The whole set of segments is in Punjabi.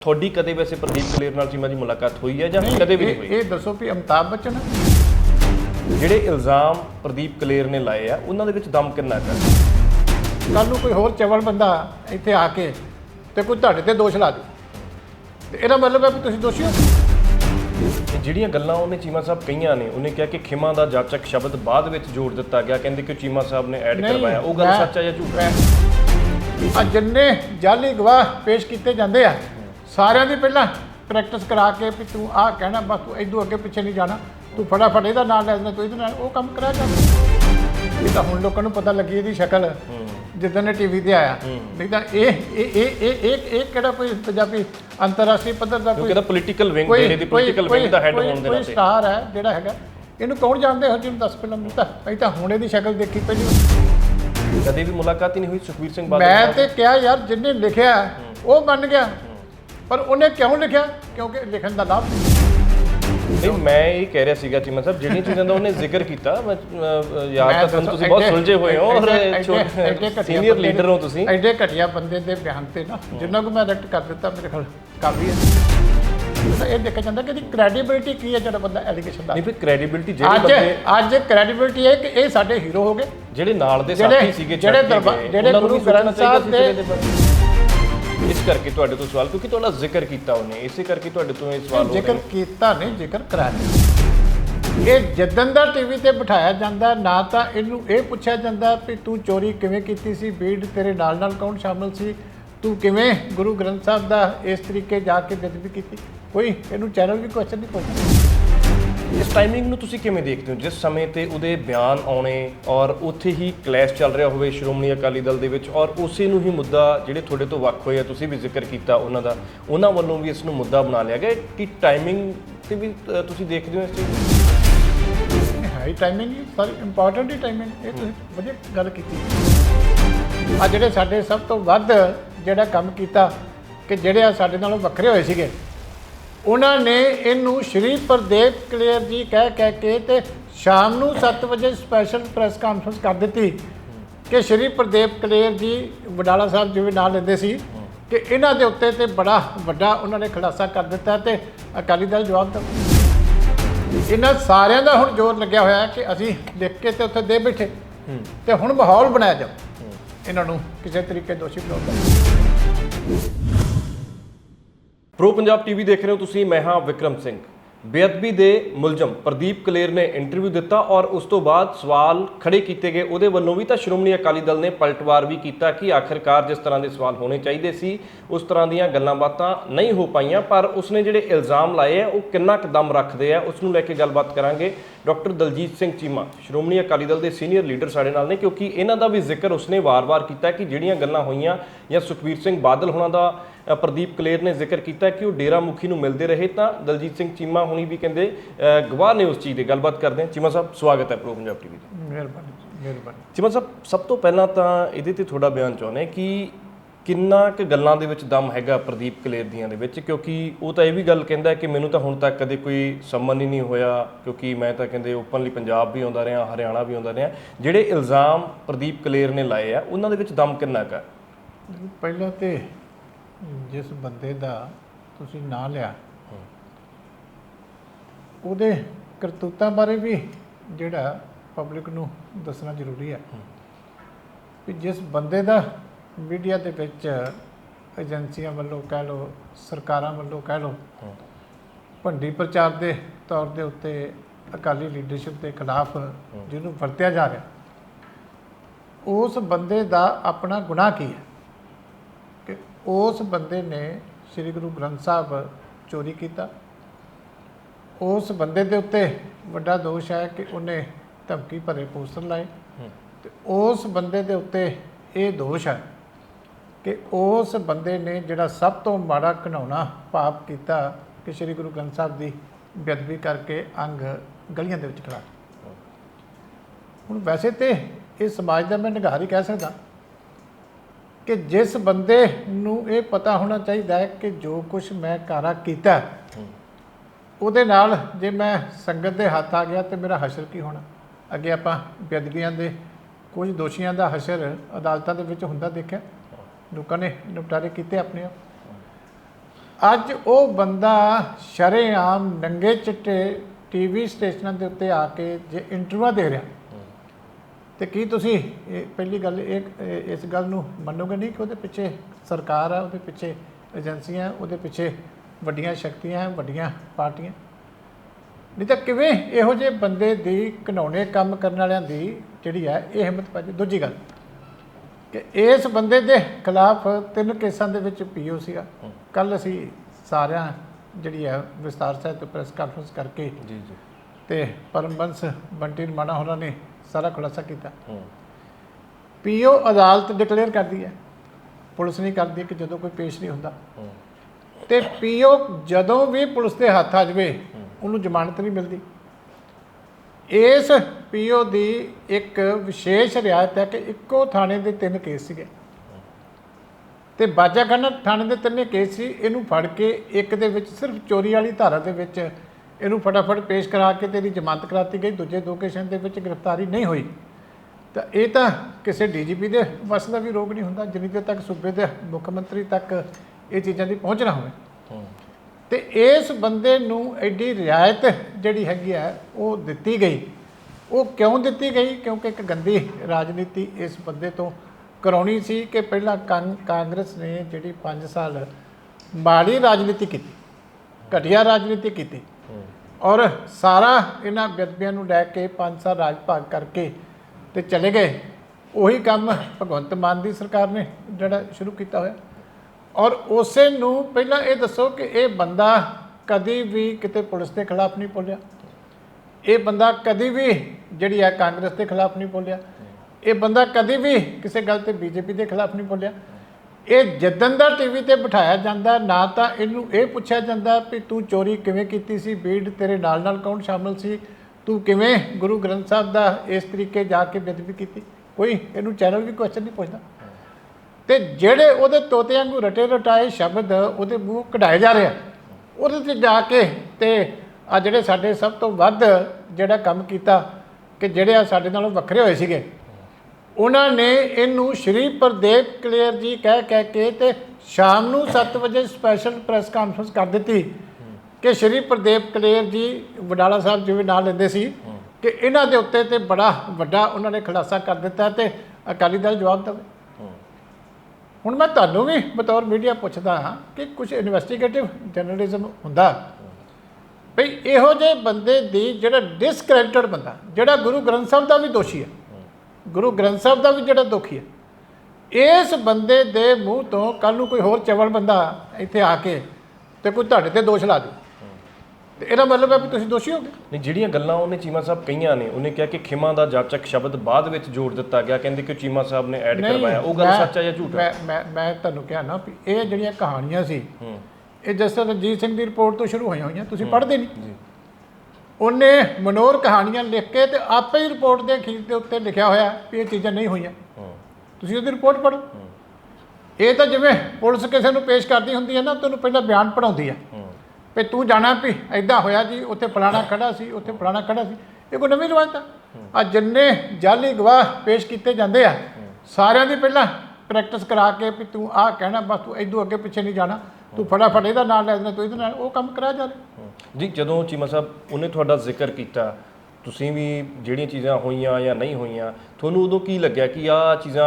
ਤੁਹਾਡੀ ਕਦੇ ਵੈਸੇ ਪ੍ਰਦੀਪ ਕਲੇਰ ਨਾਲ ਚੀਮਾ ਦੀ ਮੁਲਾਕਾਤ ਹੋਈ ਹੈ ਜਾਂ ਕਦੇ ਵੀ ਨਹੀਂ ਹੋਈ? ਇਹ ਦੱਸੋ ਵੀ ਅਮਿਤਾਭ ਬੱਚਨ ਹੈ? ਜਿਹੜੇ ਇਲਜ਼ਾਮ ਪ੍ਰਦੀਪ ਕਲੇਰ ਨੇ ਲਾਏ ਆ ਉਹਨਾਂ ਦੇ ਵਿੱਚ ਦਮ ਕਿੰਨਾ ਕਰ ਕੱਲ ਨੂੰ ਕੋਈ ਹੋਰ ਚਵਲ ਬੰਦਾ ਇੱਥੇ ਆ ਕੇ ਤੇ ਕੋਈ ਤੁਹਾਡੇ ਤੇ ਦੋਸ਼ ਲਾ ਦੇ। ਤੇ ਇਹਦਾ ਮਤਲਬ ਹੈ ਵੀ ਤੁਸੀਂ ਦੋਸ਼ੀ ਹੋ? ਜਿਹੜੀਆਂ ਗੱਲਾਂ ਉਹਨੇ ਚੀਮਾ ਸਾਹਿਬ ਕਹੀਆਂ ਨੇ ਉਹਨੇ ਕਿਹਾ ਕਿ ਖਿਮਾ ਦਾ ਜਾਚਕ ਸ਼ਬਦ ਬਾਅਦ ਵਿੱਚ ਜੋੜ ਦਿੱਤਾ ਗਿਆ ਕਹਿੰਦੇ ਕਿ ਚੀਮਾ ਸਾਹਿਬ ਨੇ ਐਡ ਨਹੀਂ, ਕਰਵਾਇਆ। ਉਹ ਗੱਲ ਮੈਂ- ਸੱਚ ਹੈ ਜਾਂ ਝੂਠ? ਹੈ ਆ ਜਿੰਨੇ ਜਾਲੀ ਗਵਾਹ ਪੇਸ਼ ਕੀਤੇ ਜਾਂਦੇ ਆ ਸਾਰਿਆਂ ਦੀ ਪਹਿਲਾਂ ਪ੍ਰੈਕਟਿਸ ਕਰਾ ਕੇ ਵੀ ਤੂੰ ਆਹ ਕਹਿਣਾ ਬਸ ਤੂੰ ਇਦੋਂ ਅੱਗੇ ਪਿੱਛੇ ਨਹੀਂ ਜਾਣਾ। ਤੂੰ ਫਟਾਫਟ ਇਹਦਾ ਨਾਮ ਲੈ ਲੈਣਾ ਤੂੰ ਇਹਦੇ ਨਾਲ ਉਹ ਕੰਮ ਕਰ। ਇਹ ਤਾਂ ਹੁਣ ਲੋਕਾਂ ਨੂੰ ਪਤਾ ਲੱਗੀ ਇਹਦੀ ਸ਼ਕਲ ਜਿੱਦਾਂ ਨੇ ਟੀਵੀ ਤੇ ਆਇਆ। ਨਹੀਂ ਤਾਂ ਇਹ ਇਹ ਇਹ ਇਹ ਇਹ ਕਿਹੜਾ ਕੋਈ ਪੰਜਾਬੀ ਅੰਤਰਰਾਸ਼ਟਰੀ ਪੱਧਰ ਦਾ ਕੋਈ ਇਹਦਾ ਪੋਲੀਟੀਕਲ ਵਿੰਗ ਜਿਹੜੇ ਦੀ ਪੋਲੀਟੀਕਲ ਵਿੰਗ ਦਾ ਹੈੱਡ ਕੋਈ- ਹੋਣ ਦੇ ਕੋਈ ਨਾਤੇ। ਸਟਾਰ ਹੈ ਜਿਹੜਾ ਹੈਗਾ। ਇਹਨੂੰ ਕੌਣ ਜਾਣਦੇ ਹੋ ਜਿਹਨੂੰ 10 ਫਿਲਮ ਦਿੱਤਾ ਅਸੀਂ ਤਾਂ ਹੁਣ ਇਹਦੀ ਸ਼ਕਲ ਦੇਖੀ ਪਹਿਲੀ ਕਦੇ ਵੀ ਮੁਲਾਕਾਤ ਹੀ ਨਹੀਂ ਹੋਈ ਸੁਖਬੀਰ ਸਿੰਘ ਬਾਦਲ ਮੈਂ। ਤੇ ਕਿਹਾ ਯਾਰ ਜਿੰਨੇ ਲਿਖਿਆ ਉਹ ਮੰਨ ਗਿਆ। ਪਰ ਉਹਨੇ ਕਿਉਂ ਲਿਖਿਆ? ਕਿਉਂਕਿ ਲਿਖਣ ਦਾ ਲਾਭ। ਨਹੀਂ। ਮੈਂ ਇਹ ਕਹਿ ਰਿਹਾ ਸੀਗਾ ਚੀਮਾ ਸਾਹਿਬ ਜਿਹੜੀਆਂ ਚੀਜ਼ਾਂ ਦਾ ਉਹਨੇ ਜ਼ਿਕਰ ਕੀਤਾ ਮੈਂ, ਅਹ, ਯਾਦ ਮੈਂ ਤਾਂ ਤੁਹਾਨੂੰ ਤੁਸੀਂ ਬਹੁਤ ਸੁਲਝੇ ਹੋਏ ਹੋ ਔਰ ਸੀਨੀਅਰ ਲੀਡਰ ਹੋ ਤੁਸੀਂ। ਐਡੇ ਘਟੀਆ ਬੰਦੇ ਦੇ ਬਿਆਨ ਤੇ ਨਾ ਜਿੰਨਾ ਕੋ ਮੈਂ ਰੈਕਟ ਕਰ ਦਿੱਤਾ ਮੇਰੇ ਖਿਆਲ ਕਾਫੀ ਹੈ ਤਾਂ ਇਹ ਦੇਖਿਆ ਜਾਂਦਾ ਕਿ ਇਹਦੀ ਕ੍ਰੈਡੀਬਿਲਿਟੀ ਕੀ ਹੈ ਜਿਹੜਾ ਬੰਦਾ ਐਲੀਗੇਸ਼ਨ ਦਾ। ਨਹੀਂ ਫਿਰ ਕ੍ਰੈਡੀਬਿਲਿਟੀ ਜਿਹੜੇ ਅੱਜ ਬੰਦੇ ਅੱਜ ਕ੍ਰੈਡੀਬਿਲਿਟੀ ਹੈ ਕਿ ਇਹ ਸਾਡੇ ਹੀਰੋ ਹੋ ਗਏ। ਜਿਹੜੇ ਨਾਲ ਦੇ ਜਿਹੜੇ- ਸਾਥੀ ਸੀਗੇ ਜਿਹੜੇ ਜਿਹੜੇ ਗੁਰੂ ਗ੍ਰੰਥ ਸਾਹਿਬ ਦੇ ਕਰਕੇ ਤੁਹਾਡੇ ਤੋਂ ਸਵਾਲ ਕਿਉਂਕਿ ਤੁਹਾਡਾ ਜ਼ਿਕਰ ਕੀਤਾ ਉਹਨੇ ਇਸੇ ਕਰਕੇ ਤੁਹਾਡੇ ਤੋਂ ਇਹ ਸਵਾਲ ਹੋ ਜ਼ਿਕਰ ਕੀਤਾ ਨਹੀਂ ਜ਼ਿਕਰ ਕਰਾਇਆ ਇਹ ਜਦਨ ਦਾ ਟੀਵੀ ਤੇ ਬਿਠਾਇਆ ਜਾਂਦਾ ਨਾ ਤਾਂ ਇਹਨੂੰ ਇਹ ਪੁੱਛਿਆ ਜਾਂਦਾ ਵੀ ਤੂੰ ਚੋਰੀ ਕਿਵੇਂ ਕੀਤੀ ਸੀ ਬੀੜ ਤੇਰੇ ਨਾਲ ਨਾਲ ਕੌਣ ਸ਼ਾਮਲ ਸੀ ਤੂੰ ਕਿਵੇਂ ਗੁਰੂ ਗ੍ਰੰਥ ਸਾਹਿਬ ਦਾ ਇਸ ਤਰੀਕੇ ਜਾ ਕੇ ਬੇਦਬੀ ਕੀਤੀ? ਕੋਈ? ਇਹਨੂੰ ਚੈਨਲ ਵੀ ਕੁਐਸਚਨ ਨਹੀਂ ਪੁੱਛਦਾ। ਇਸ ਟਾਈਮਿੰਗ ਨੂੰ ਤੁਸੀਂ ਕਿਵੇਂ ਦੇਖਦੇ ਹੋ? ਜਿਸ ਸਮੇਂ ਤੇ ਉਹਦੇ ਬਿਆਨ ਆਉਣੇ ਔਰ ਉੱਥੇ ਹੀ ਕਲੈਸ਼ ਚੱਲ ਰਿਹਾ ਹੋਵੇ ਸ਼੍ਰੋਮਣੀ ਅਕਾਲੀ ਦਲ ਦੇ ਵਿੱਚ ਔਰ ਉਸੇ ਨੂੰ ਹੀ ਮੁੱਦਾ ਜਿਹੜੇ ਤੁਹਾਡੇ ਤੋਂ ਵੱਖ ਹੋਏ ਆ ਤੁਸੀਂ ਵੀ ਜ਼ਿਕਰ ਕੀਤਾ ਉਹਨਾਂ ਦਾ ਉਹਨਾਂ ਵੱਲੋਂ ਵੀ ਇਸ ਨੂੰ ਮੁੱਦਾ ਬਣਾ ਲਿਆ ਗਿਆ ਕਿ ਟਾਈਮਿੰਗ ਤੇ ਵੀ ਤੁਸੀਂ ਦੇਖਦੇ ਹੋ ਇਸ ਚੀਜ਼ ਨੂੰ? ਹਾਈ ਟਾਈਮਿੰਗ ਹੀ ਸਾਰੀ ਇੰਪੋਰਟੈਂਟ ਹੀ ਟਾਈਮਿੰਗ ਇਹ ਤੁਸੀਂ ਵਧੀਆ ਗੱਲ ਕੀਤੀ। ਆ ਜਿਹੜੇ ਸਾਡੇ ਸਭ ਤੋਂ ਵੱਧ ਜਿਹੜਾ ਕੰਮ ਕੀਤਾ ਕਿ ਜਿਹੜੇ ਆ ਸਾਡੇ ਨਾਲੋਂ ਵੱਖਰੇ ਹੋਏ ਸੀਗੇ ਉਹਨਾਂ ਨੇ ਇਹਨੂੰ ਸ਼੍ਰੀ ਪ੍ਰਦੇਵ ਕਲੇਰ ਜੀ ਕਹਿ ਕਹਿ ਕੇ ਤੇ ਸ਼ਾਮ ਨੂੰ 7 ਵਜੇ ਸਪੈਸ਼ਲ ਪ੍ਰੈਸ ਕਾਨਫਰੰਸ ਕਰ ਦਿੱਤੀ ਕਿ ਸ਼੍ਰੀ ਪ੍ਰਦੇਵ ਕਲੇਰ ਜੀ ਵਡਾਲਾ ਸਾਹਿਬ ਜਿਵੇਂ ਨਾਂ ਲੈਂਦੇ ਸੀ ਕਿ ਇਹਨਾਂ ਦੇ ਉੱਤੇ ਤੇ ਬੜਾ ਵੱਡਾ ਉਹਨਾਂ ਨੇ ਖੁਲਾਸਾ ਕਰ ਦਿੱਤਾ ਤੇ ਅਕਾਲੀ ਦਲ ਜਵਾਬ ਦਾ ਇਹਨਾਂ ਸਾਰਿਆਂ ਦਾ ਹੁਣ ਜ਼ੋਰ ਲੱਗਿਆ ਹੋਇਆ ਕਿ ਅਸੀਂ ਲਿਖ ਕੇ ਤੇ ਉੱਥੇ ਦੇ ਬੈਠੇ ਤੇ ਹੁਣ ਮਾਹੌਲ ਬਣਾਇਆ ਜਾਓ ਇਹਨਾਂ ਨੂੰ ਕਿਸੇ ਤਰੀਕੇ ਦੋਸ਼ੀ ਬਣਾਉਣ ਦਾ। ਪ੍ਰੋ ਪੰਜਾਬ ਟੀਵੀ ਦੇਖ ਰਹੇ ਹੋ ਤੁਸੀਂ, ਮੈਂ ਹਾਂ ਵਿਕਰਮ ਸਿੰਘ। ਬੇਅਦਬੀ ਦੇ ਮੁਲਜ਼ਮ ਪ੍ਰਦੀਪ ਕਲੇਰ ਨੇ ਇੰਟਰਵਿਊ ਦਿੱਤਾ ਔਰ ਉਸ ਤੋਂ ਬਾਅਦ ਸਵਾਲ ਖੜੇ ਕੀਤੇ ਗਏ। ਉਹਦੇ ਵੱਲੋਂ ਵੀ ਤਾਂ ਸ਼੍ਰੋਮਣੀ ਅਕਾਲੀ ਦਲ ਨੇ ਪਲਟਵਾਰ ਵੀ ਕੀਤਾ ਕਿ ਆਖਿਰਕਾਰ ਜਿਸ ਤਰ੍ਹਾਂ ਦੇ ਸਵਾਲ ਹੋਣੇ ਚਾਹੀਦੇ ਸੀ, ਉਸ ਤਰ੍ਹਾਂ ਦੀਆਂ ਗੱਲਾਂ ਬਾਤਾਂ ਨਹੀਂ ਹੋ ਪਾਈਆਂ, ਪਰ ਉਸਨੇ ਜਿਹੜੇ ਇਲਜ਼ਾਮ ਲਾਏ ਆ, ਉਹ ਕਿੰਨਾ ਕੁ ਦਮ ਰੱਖਦੇ ਆ, ਉਸ ਨੂੰ ਲੈ ਕੇ ਗੱਲਬਾਤ ਕਰਾਂਗੇ ਡਾਕਟਰ ਦਲਜੀਤ ਸਿੰਘ ਚੀਮਾ, ਸ਼੍ਰੋਮਣੀ ਅਕਾਲੀ ਦਲ ਦੇ ਸੀਨੀਅਰ ਲੀਡਰ ਸਾਡੇ ਨਾਲ ਨੇ, ਕਿਉਂਕਿ ਇਹਨਾਂ ਦਾ ਵੀ ਜ਼ਿਕਰ ਉਸਨੇ ਵਾਰ-ਵਾਰ ਕੀਤਾ ਕਿ ਜਿਹੜੀਆਂ ਗੱਲਾਂ ਹੋਈਆਂ ਜਾਂ ਸੁਖਬੀਰ ਸਿੰਘ ਬਾਦਲ ਹੋਣਾ ਦਾ ਪ੍ਰਦੀਪ ਕਲੇਰ ਨੇ ਜ਼ਿਕਰ ਕੀਤਾ ਕਿ ਉਹ ਡੇਰਾ ਮੁਖੀ ਨੂੰ ਮਿਲਦੇ ਰਹੇ ਤਾਂ ਦਲਜੀਤ ਸਿੰਘ ਚੀਮਾ ਹੁਣੀ ਵੀ ਕਹਿੰਦੇ ਗਵਾਹ ਨੇ ਉਸ ਚੀਜ਼ ਦੀ ਗੱਲਬਾਤ ਕਰਦੇ ਹਾਂ। ਚੀਮਾ ਸਾਹਿਬ ਸਵਾਗਤ ਹੈ ਪ੍ਰੋ ਪੰਜਾਬ ਟੀਵੀ ਤੇ ਮਿਹਰਬਾਨੀ ਮਿਹਰਬਾਨੀ। ਚੀਮਾ ਸਾਹਿਬ ਸਭ ਤੋਂ ਪਹਿਲਾਂ ਤਾਂ ਇਹਦੇ ਤੇ ਤੁਹਾਡਾ ਬਿਆਨ ਚਾਹੁੰਦੇ ਕਿ ਕਿੰਨਾ ਕੁ ਗੱਲਾਂ ਦੇ ਵਿੱਚ ਦਮ ਹੈਗਾ ਪ੍ਰਦੀਪ ਕਲੇਰ ਦੀਆਂ ਦੇ ਵਿੱਚ ਕਿਉਂਕਿ ਉਹ ਤਾਂ ਇਹ ਵੀ ਗੱਲ ਕਹਿੰਦਾ ਕਿ ਮੈਨੂੰ ਤਾਂ ਹੁਣ ਤੱਕ ਕਦੇ ਕੋਈ ਸੰਮਨ ਹੀ ਨਹੀਂ ਹੋਇਆ ਕਿਉਂਕਿ ਮੈਂ ਤਾਂ ਕਹਿੰਦੇ ਓਪਨਲੀ ਪੰਜਾਬ ਵੀ ਆਉਂਦਾ ਰਿਹਾ ਹਰਿਆਣਾ ਵੀ ਆਉਂਦਾ ਰਿਹਾ। ਜਿਹੜੇ ਇਲਜ਼ਾਮ ਪ੍ਰਦੀਪ ਕਲੇਰ ਨੇ ਲਾਏ ਆ ਉਹਨਾਂ ਦੇ ਵਿੱਚ ਦਮ ਕਿੰਨਾ ਕੁ ਹੈ? ਪਹਿਲਾਂ ਤੇ ਜਿਸ ਬੰਦੇ ਦਾ ਤੁਸੀਂ ਨਾਂ ਲਿਆ ਉਹਦੇ ਕਰਤੂਤਾਂ ਬਾਰੇ ਵੀ ਜਿਹੜਾ ਪਬਲਿਕ ਨੂੰ ਦੱਸਣਾ ਜ਼ਰੂਰੀ ਹੈ। ਕਿ ਜਿਸ ਬੰਦੇ ਦਾ ਮੀਡੀਆ ਦੇ ਵਿੱਚ ਏਜੰਸੀਆਂ ਵੱਲੋਂ ਕਹਿ ਲਓ ਸਰਕਾਰਾਂ ਵੱਲੋਂ ਕਹਿ ਲਓ ਭੰਡੀ ਪ੍ਰਚਾਰ ਦੇ ਤੌਰ ਦੇ ਉੱਤੇ ਅਕਾਲੀ ਲੀਡਰਸ਼ਿਪ ਦੇ ਖਿਲਾਫ ਜਿਹਨੂੰ ਵਰਤਿਆ ਜਾ ਰਿਹਾ ਉਸ ਬੰਦੇ ਦਾ ਆਪਣਾ ਗੁਨਾਹ ਕੀ ਹੈ? ਉਸ ਬੰਦੇ ਨੇ ਸ੍ਰੀ ਗੁਰੂ ਗ੍ਰੰਥ ਸਾਹਿਬ ਚੋਰੀ ਕੀਤਾ। ਉਸ ਬੰਦੇ ਦੇ ਉੱਤੇ ਵੱਡਾ ਦੋਸ਼ ਹੈ ਕਿ ਉਹਨੇ ਧਮਕੀ ਭਰੇ ਪੋਸਟਰ ਲਾਏ। ਤੇ ਉਸ ਬੰਦੇ ਦੇ ਉੱਤੇ ਇਹ ਦੋਸ਼ ਹੈ ਕਿ ਉਸ ਬੰਦੇ ਨੇ ਜਿਹੜਾ ਸਭ ਤੋਂ ਮਾੜਾ ਘਿਨਾਉਣਾ ਪਾਪ ਕੀਤਾ ਕਿ ਸ੍ਰੀ ਗੁਰੂ ਗ੍ਰੰਥ ਸਾਹਿਬ ਦੀ ਬੇਅਦਬੀ ਕਰਕੇ ਅੰਗ ਗਲੀਆਂ ਦੇ ਵਿੱਚ ਖੜਾ। ਹੁਣ ਵੈਸੇ ਤੇ ਇਹ ਸਮਾਜ ਦਾ ਮੈਂ ਨਿਗਾਰ ਹੀ ਕਹਿ ਸਕਦਾ। ਕਿ ਜਿਸ ਬੰਦੇ ਨੂੰ ਇਹ ਪਤਾ ਹੋਣਾ ਚਾਹੀਦਾ ਹੈ ਕਿ ਜੋ ਕੁਝ ਮੈਂ ਕਾਰਾ ਕੀਤਾ ਉਹਦੇ ਨਾਲ ਜੇ ਮੈਂ ਸੰਗਤ ਦੇ ਹੱਥ ਆ ਗਿਆ ਤੇ ਮੇਰਾ ਹਸ਼ਰ ਕੀ ਹੋਣਾ? ਅੱਗੇ ਆਪਾਂ ਬੇਅਦਬੀਆਂ ਦੇ ਕੁਝ ਦੋਸ਼ੀਆਂ ਦਾ ਹਸ਼ਰ ਅਦਾਲਤਾਂ ਦੇ ਵਿੱਚ ਹੁੰਦਾ ਦੇਖਿਆ। ਲੋਕਾਂ ਨੇ ਨਿਪਟਾਰੇ ਕੀਤੇ ਆਪਣੇ ਆਪ। ਅੱਜ ਉਹ ਬੰਦਾ ਸ਼ਰੇਆਮ ਨੰਗੇ ਚਿੱਟੇ ਟੀਵੀ ਸਟੇਸ਼ਨਾਂ ਦੇ ਉੱਤੇ ਆ ਕੇ ਜੇ ਇੰਟਰਵਿਊ ਦੇ ਰਿਹਾ। ਤੇ ਕੀ ਤੁਸੀਂ ਇਹ ਪਹਿਲੀ ਗੱਲ ਇਹ ਇਸ ਗੱਲ ਨੂੰ ਮੰਨੋਗੇ ਨਹੀਂ ਕਿ ਉਹਦੇ ਪਿੱਛੇ ਸਰਕਾਰ ਆ ਉਹਦੇ ਪਿੱਛੇ ਏਜੰਸੀਆਂ ਉਹਦੇ ਪਿੱਛੇ ਵੱਡੀਆਂ ਸ਼ਕਤੀਆਂ ਵੱਡੀਆਂ ਪਾਰਟੀਆਂ? ਨਹੀਂ ਤਾਂ ਕਿਵੇਂ ਇਹੋ ਜਿਹੇ ਬੰਦੇ ਦੀ ਘਿਨੌਣੇ ਕੰਮ ਕਰਨ ਵਾਲਿਆਂ ਦੀ ਜਿਹੜੀ ਹੈ ਇਹ ਹਿੰਮਤ ਪਾਜੀ ਦੂਜੀ ਗੱਲ ਕਿ ਇਸ ਬੰਦੇ ਦੇ ਖਿਲਾਫ ਤਿੰਨ ਕੇਸਾਂ ਦੇ ਵਿੱਚ ਪੀਓ ਸੀਗਾ ਕੱਲ ਅਸੀਂ ਸਾਰਿਆਂ ਜਿਹੜੀ ਹੈ ਵਿਸਤਾਰ ਸਾਹਿਤ ਪ੍ਰੈਸ ਕਾਨਫਰੰਸ ਕਰਕੇ ਜੀ ਜੀ। ਤੇ ਪਰਮਬੰਸ ਬੰਟੀ ਰਮਾਣਾ ਹੋਰਾਂ ਨੇ ਸਾਰਾ ਖੁਲਾਸਾ ਕੀਤਾ। ਪੀਓ ਅਦਾਲਤ ਡਿਕਲੇਅਰ ਕਰਦੀ ਹੈ। ਪੁਲਿਸ ਨਹੀਂ ਕਰਦੀ ਕਿ ਜਦੋਂ ਕੋਈ ਪੇਸ਼ ਨਹੀਂ ਹੁੰਦਾ। ਤੇ ਪੀਓ ਜਦੋਂ ਵੀ ਪੁਲਿਸ ਦੇ ਹੱਥ ਆ ਜਾਵੇ ਉਹਨੂੰ ਜ਼ਮਾਨਤ ਨਹੀਂ ਮਿਲਦੀ। ਇਸ ਪੀਓ ਦੀ ਇੱਕ ਵਿਸ਼ੇਸ਼ ਰਿਆਇਤ ਹੈ ਕਿ ਇੱਕੋ ਥਾਣੇ ਦੇ ਤਿੰਨ ਕੇਸ ਸੀਗੇ। ਤੇ ਬਾਜਾਖਾਨਾ ਥਾਣੇ ਦੇ ਤਿੰਨੇ ਕੇਸ ਸੀ। ਇਹਨੂੰ ਫੜ ਕੇ ਇੱਕ ਦੇ ਵਿੱਚ ਸਿਰਫ ਚੋਰੀ ਵਾਲੀ ਧਾਰਾ ਦੇ ਵਿੱਚ ਇਹਨੂੰ ਫਟਾਫਟ ਪੇਸ਼ ਕਰਾ ਕੇ ਤੇਰੀ ਜ਼ਮਾਨਤ ਕਰਾਤੀ ਗਈ। ਦੂਜੇ ਦੋ ਕੇਸਾਂ ਦੇ ਵਿੱਚ ਗ੍ਰਿਫਤਾਰੀ ਨਹੀਂ ਹੋਈ। ਤਾਂ ਇਹ ਤਾਂ ਕਿਸੇ ਡੀਜੀਪੀ ਦੇ ਵੱਸ ਦਾ ਵੀ ਰੋਗ ਨਹੀਂ ਹੁੰਦਾ। ਜਿੰਨੀ ਦੇਰ ਤੱਕ ਸੂਬੇ ਦੇ ਮੁੱਖ ਮੰਤਰੀ ਤੱਕ ਇਹ ਚੀਜ਼ਾਂ ਦੀ ਪਹੁੰਚ ਨਾ ਹੋਵੇ। ਹੂੰ ਤੇ ਇਸ ਬੰਦੇ ਨੂੰ ਐਡੀ ਰਿਆਇਤ ਜਿਹੜੀ ਹੈਗੀ ਆ, ਉਹ ਦਿੱਤੀ ਗਈ। ਉਹ ਕਿਉਂ ਦਿੱਤੀ ਗਈ? ਕਿਉਂਕਿ ਇੱਕ ਗੰਦੀ ਰਾਜਨੀਤੀ ਇਸ ਬੰਦੇ ਤੋਂ ਕਰਾਉਣੀ ਸੀ ਕਿ ਪਹਿਲਾਂ ਕਾਂ- ਕਾਂਗਰਸ ਨੇ ਜਿਹੜੀ 5 ਸਾਲ ਮਾੜੀ ਰਾਜਨੀਤੀ ਕੀਤੀ, ਘਟੀਆ ਰਾਜਨੀਤੀ ਕੀਤੀ ਔਰ ਸਾਰਾ ਇਹਨਾਂ ਵਿਅਕਤੀਆਂ ਨੂੰ ਲੈ ਕੇ ਪੰਜ ਸਾਲ ਰਾਜ ਭਾਗ ਕਰਕੇ ਤੇ ਚਲੇ ਗਏ। ਉਹੀ ਕੰਮ ਭਗਵੰਤ ਮਾਨ ਦੀ ਸਰਕਾਰ ਨੇ ਜਿਹੜਾ ਸ਼ੁਰੂ ਕੀਤਾ ਹੋਇਆ। ਔਰ ਉਸੇ ਨੂੰ ਪਹਿਲਾਂ ਇਹ ਦੱਸੋ ਕਿ ਇਹ ਬੰਦਾ ਕਦੀ ਵੀ ਕਿਤੇ ਪੁਲਿਸ ਦੇ ਖਿਲਾਫ ਨਹੀਂ ਬੋਲਿਆ। ਇਹ ਬੰਦਾ ਕਦੀ ਵੀ ਜਿਹੜੀ ਹੈ ਕਾਂਗਰਸ ਦੇ ਖਿਲਾਫ ਨਹੀਂ ਬੋਲਿਆ। ਇਹ ਬੰਦਾ ਕਦੀ ਵੀ ਕਿਸੇ ਗੱਲ ਤੇ ਬੀਜੇਪੀ ਦੇ ਖਿਲਾਫ ਨਹੀਂ ਬੋਲਿਆ। ਇਹ ਜਦਨ ਦਾ ਟੀਵੀ ਤੇ ਬਿਠਾਇਆ ਜਾਂਦਾ, ਨਾ ਤਾਂ ਇਹਨੂੰ ਇਹ ਪੁੱਛਿਆ ਜਾਂਦਾ ਵੀ ਤੂੰ ਚੋਰੀ ਕਿਵੇਂ ਕੀਤੀ ਸੀ ਬੀੜ ਤੇਰੇ ਨਾਲ ਨਾਲ ਕੌਣ ਸ਼ਾਮਲ ਸੀ, ਤੂੰ ਕਿਵੇਂ ਗੁਰੂ ਗ੍ਰੰਥ ਸਾਹਿਬ ਦਾ ਇਸ ਤਰੀਕੇ ਜਾ ਕੇ ਬੇਦਬੀ ਕੀਤੀ? ਕੋਈ ਇਹਨੂੰ ਚੈਨਲ ਵੀ ਕੁਐਸਚਨ ਨਹੀਂ ਪੁੱਛਦਾ। ਤੇ ਜਿਹੜੇ ਉਹਦੇ ਤੋਤੇ ਵਾਂਗੂ ਰਟੇ ਰਟਾਏ ਸ਼ਬਦ ਉਹਦੇ ਮੂੰਹ ਕਢਾਏ ਜਾ ਰਿਹਾ ਉਹਦੇ ਤੇ ਜਾ ਕੇ ਤੇ ਆ ਜਿਹੜੇ ਸਾਡੇ ਸਭ ਤੋਂ ਵੱਧ ਜਿਹੜਾ ਕੰਮ ਕੀਤਾ, ਕਿ ਜਿਹੜੇ ਆ ਸਾਡੇ ਨਾਲੋਂ ਵੱਖਰੇ ਹੋਏ ਸੀਗੇ ਉਹਨਾਂ ਨੇ ਇਹਨੂੰ ਸ਼੍ਰੀ ਪ੍ਰਦੇਪ ਕਲੇਰ ਜੀ ਕਹਿ ਕਹਿ ਕੇ ਤੇ ਸ਼ਾਮ ਨੂੰ 7 ਵਜੇ ਸਪੈਸ਼ਲ ਪ੍ਰੈਸ ਕਾਨਫਰੰਸ ਕਰ ਦਿੱਤੀ ਕਿ ਸ਼੍ਰੀ ਪ੍ਰਦੇਪ ਕਲੇਰ ਜੀ ਵਡਾਲਾ ਸਾਹਿਬ ਜਿਵੇਂ ਨਾਂ ਲੈਂਦੇ ਸੀ ਕਿ ਇਹਨਾਂ ਦੇ ਉੱਤੇ ਤੇ ਬੜਾ ਵੱਡਾ ਉਹਨਾਂ ਨੇ ਖੁਲਾਸਾ ਕਰ ਦਿੱਤਾ ਤੇ ਅਕਾਲੀ ਦਲ ਜਵਾਬ ਦੇਵੇ। ਹੁਣ ਮੈਂ ਤੁਹਾਨੂੰ ਵੀ ਬਤੌਰ ਮੀਡੀਆ ਪੁੱਛਦਾ ਹਾਂ ਕਿ ਕੁਝ ਇਨਵੈਸਟੀਗੇਟਿਵ ਜਰਨਲਿਜ਼ਮ ਹੁੰਦਾ? ਭਈ ਇਹੋ ਜਿਹੇ ਬੰਦੇ ਦੀ ਜਿਹੜਾ ਡਿਸਕ੍ਰੈਡਿਟਡ ਬੰਦਾ, ਜਿਹੜਾ ਗੁਰੂ ਗ੍ਰੰਥ ਸਾਹਿਬ ਦਾ ਵੀ ਦੋਸ਼ੀ ਹੈ ਗੁਰੂ ਗ੍ਰੰਥ ਸਾਹਿਬ ਦਾ ਵੀ ਜਿਹੜਾ ਦੋਖੀ ਹੈ ਇਸ ਬੰਦੇ ਦੇ ਮੂੰਹ ਤੋਂ ਕੱਲ ਨੂੰ ਕੋਈ ਹੋਰ ਚਵਲ ਬੰਦਾ ਇੱਥੇ ਆ ਕੇ ਤੇ ਕੋਈ ਤੁਹਾਡੇ ਤੇ ਦੋਸ਼ ਲਾ ਦੇ। ਤੇ ਇਹਦਾ ਮਤਲਬ ਹੈ ਵੀ ਤੁਸੀਂ ਦੋਸ਼ੀ ਹੋਗੇ ਨਹੀਂ ਜਿਹੜੀਆਂ ਗੱਲਾਂ ਉਹਨੇ ਚੀਮਾ ਸਾਹਿਬ ਕਹੀਆਂ ਨੇ ਉਹਨੇ ਕਿਹਾ ਕਿ ਖਿਮਾ ਦਾ ਜਾਚਕ ਸ਼ਬਦ ਬਾਅਦ ਵਿੱਚ ਜੋੜ ਦਿੱਤਾ ਗਿਆ। ਕਹਿੰਦੇ ਕਿ ਚੀਮਾ ਸਾਹਿਬ ਨੇ ਐਡ ਕਰਵਾਇਆ। ਉਹ ਗੱਲ ਸੱਚ ਹੈ ਜਾਂ ਝੂਠ ਹੈ ਮੈਂ ਮੈਂ ਤੁਹਾਨੂੰ ਕਿਹਾ ਨਾ ਵੀ ਇਹ ਜਿਹੜੀਆਂ ਕਹਾਣੀਆਂ ਸੀ ਹੂੰ। ਇਹ ਜਿਸ ਤਰ੍ਹਾਂ ਰਣਜੀਤ ਸਿੰਘ ਦੀ ਰਿਪੋਰਟ ਤੋਂ ਸ਼ੁਰੂ ਹੋਈਆਂ ਹੋਈਆਂ ਤੁਸੀਂ ਪੜ੍ਹਦੇ ਨਹੀਂ। ਜੀ। ਉਹਨੇ ਮਨੋਰ ਕਹਾਣੀਆਂ ਲਿਖ ਕੇ ਤੇ ਆਪੇ ਹੀ ਰਿਪੋਰਟ ਦੇ ਅਖੀਰ ਦੇ ਉੱਤੇ ਲਿਖਿਆ ਹੋਇਆ ਵੀ ਇਹ ਚੀਜ਼ਾਂ ਨਹੀਂ ਹੋਈਆਂ। ਤੁਸੀਂ ਉਹਦੀ ਰਿਪੋਰਟ ਪੜ੍ਹੋ। ਇਹ ਤਾਂ ਜਿਵੇਂ ਪੁਲਿਸ ਕਿਸੇ ਨੂੰ ਪੇਸ਼ ਕਰਦੀ ਹੁੰਦੀ ਹੈ ਨਾ ਤੁਹਾਨੂੰ ਪਹਿਲਾਂ ਬਿਆਨ ਪੜਾਉਂਦੀ ਹੈ। ਹੂੰ। ਵੀ ਤੂੰ ਜਾਣਾ ਵੀ ਐਦਾਂ ਹੋਇਆ ਜੀ ਉੱਥੇ ਫਲਾਣਾ ਖੜਾ ਸੀ ਉੱਥੇ ਫਲਾਣਾ ਖੜਾ ਸੀ। ਇਹ ਕੋਈ ਨਵੀਂ ਰਿਵਾਇਤ ਆ। ਆ ਜਿੰਨੇ ਜਾਲੀ ਗਵਾਹ ਪੇਸ਼ ਕੀਤੇ ਜਾਂਦੇ ਆ ਸਾਰਿਆਂ ਦੀ ਪਹਿਲਾਂ ਪ੍ਰੈਕਟਿਸ ਕਰਾ ਕੇ ਵੀ ਤੂੰ ਆਹ ਕਹਿਣਾ ਬਸ ਤੂੰ ਇਦੋਂ ਅੱਗੇ ਪਿੱਛੇ ਨਹੀਂ ਜਾਣਾ। ਤੂੰ ਫਟਾਫਟ ਇਹਦਾ ਨਾਮ ਲੈ ਦੇਣਾ ਤੂੰ ਇਹਦੇ ਨਾਲ ਉਹ ਕੰਮ ਕਰਾ ਜਾ। ਰਿਹਾ ਹੂੰ। ਜੀ ਜਦੋਂ ਚੀਮਾ ਸਾਹਿਬ ਉਹਨੇ ਤੁਹਾਡਾ ਜ਼ਿਕਰ ਕੀਤਾ ਤੁਸੀਂ ਵੀ ਜਿਹੜੀਆਂ ਚੀਜ਼ਾਂ ਹੋਈਆਂ ਜਾਂ ਨਹੀਂ ਹੋਈਆਂ ਤੁਹਾਨੂੰ ਉਦੋਂ ਕੀ ਲੱਗਿਆ ਕਿ ਆਹ ਚੀਜ਼ਾਂ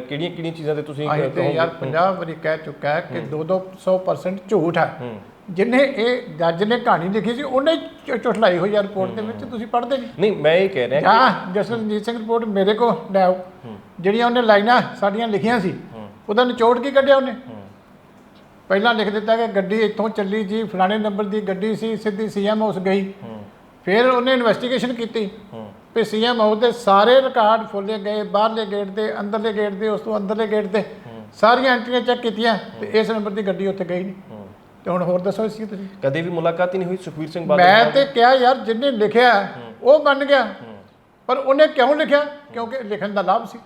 ਕਿਹੜੀਆਂ ਕਿਹੜੀਆਂ ਚੀਜ਼ਾਂ ਤੇ ਤੁਸੀਂ ਅਸੀਂ ਤੇ? ਯਾਰ 50 ਵਾਰੀ ਕਹਿ ਚੁੱਕਾ ਹੈ ਕਿ 2-200% ਝੂਠ ਹੈ। ਜਿਨੇ ਇਹ ਜੱਜ ਨੇ ਕਹਾਣੀ ਲਿਖੀ ਸੀ ਉਹਨੇ ਝ- ਝੁਠਲਾਈ ਹੋਈ ਆ ਰਿਪੋਰਟ ਦੇ ਵਿੱਚ ਤੁਸੀਂ ਪੜ੍ਹਦੇ ਨਹੀਂ। ਨਹੀਂ ਮੈਂ ਇਹ ਕਹਿ ਰਿਹਾ ਜਾਂ ਜਸਨਜੀਤ ਸਿੰਘ ਰਿਪੋਰਟ ਮੇਰੇ ਕੋ ਲੈ ਆਓ। ਜਿਹੜੀਆਂ ਉਹਨੇ ਲਾਈਨਾਂ ਸਾਡੀਆਂ ਲਿਖੀਆਂ ਸੀ ਉਹਦਾ ਨਿਚੋੜ ਕੀ ਕੱਢਿਆ ਉਹਨੇ? ਪਹਿਲਾਂ ਲਿਖ ਦਿੱਤਾ ਕਿ ਗੱਡੀ ਇੱਥੋਂ ਚੱਲੀ ਜੀ ਫਲਾਣੇ ਨੰਬਰ ਦੀ ਗੱਡੀ ਸੀ ਸਿੱਧੀ ਸੀਐਮ ਹਾਊਸ ਗਈ। ਫਿਰ ਉਹਨੇ ਇਨਵੈਸਟੀਗੇਸ਼ਨ ਕੀਤੀ। ਵੀ ਸੀਐਮ ਹਾਊਸ ਦੇ ਸਾਰੇ ਰਿਕਾਰਡ ਫੋਲੇ ਗਏ ਬਾਹਰਲੇ ਗੇਟ ਦੇ ਅੰਦਰਲੇ ਗੇਟ ਦੇ ਉਸ ਤੋਂ ਅੰਦਰਲੇ ਗੇਟ ਦੇ। ਸਾਰੀਆਂ ਐਂਟਰੀਆਂ ਚੈੱਕ ਕੀਤੀਆਂ ਤੇ ਇਸ ਨੰਬਰ ਦੀ ਗੱਡੀ ਉੱਥੇ ਗਈ ਨਹੀਂ ਤੇ ਹੁਣ ਹੋਰ ਦੱਸੋ ਇਸ ਕੀ ਤੁਸੀਂ ਕਦੇ ਵੀ ਮੁਲਾਕਾਤ ਹੀ ਨਹੀਂ ਹੋਈ ਸੁਖਵੀਰ ਸਿੰਘ ਬਾਦਲ ਮੈਂ? ਤੇ ਕਿਹਾ ਯਾਰ ਜਿੰਨੇ ਲਿਖਿਆ ਉਹ ਬਣ ਗਿਆ। ਪਰ ਉਹਨੇ ਕਿਉਂ ਲਿਖਿਆ? ਕਿਉਂਕਿ ਲਿਖਣ ਦਾ ਲਾਭ ਸੀ।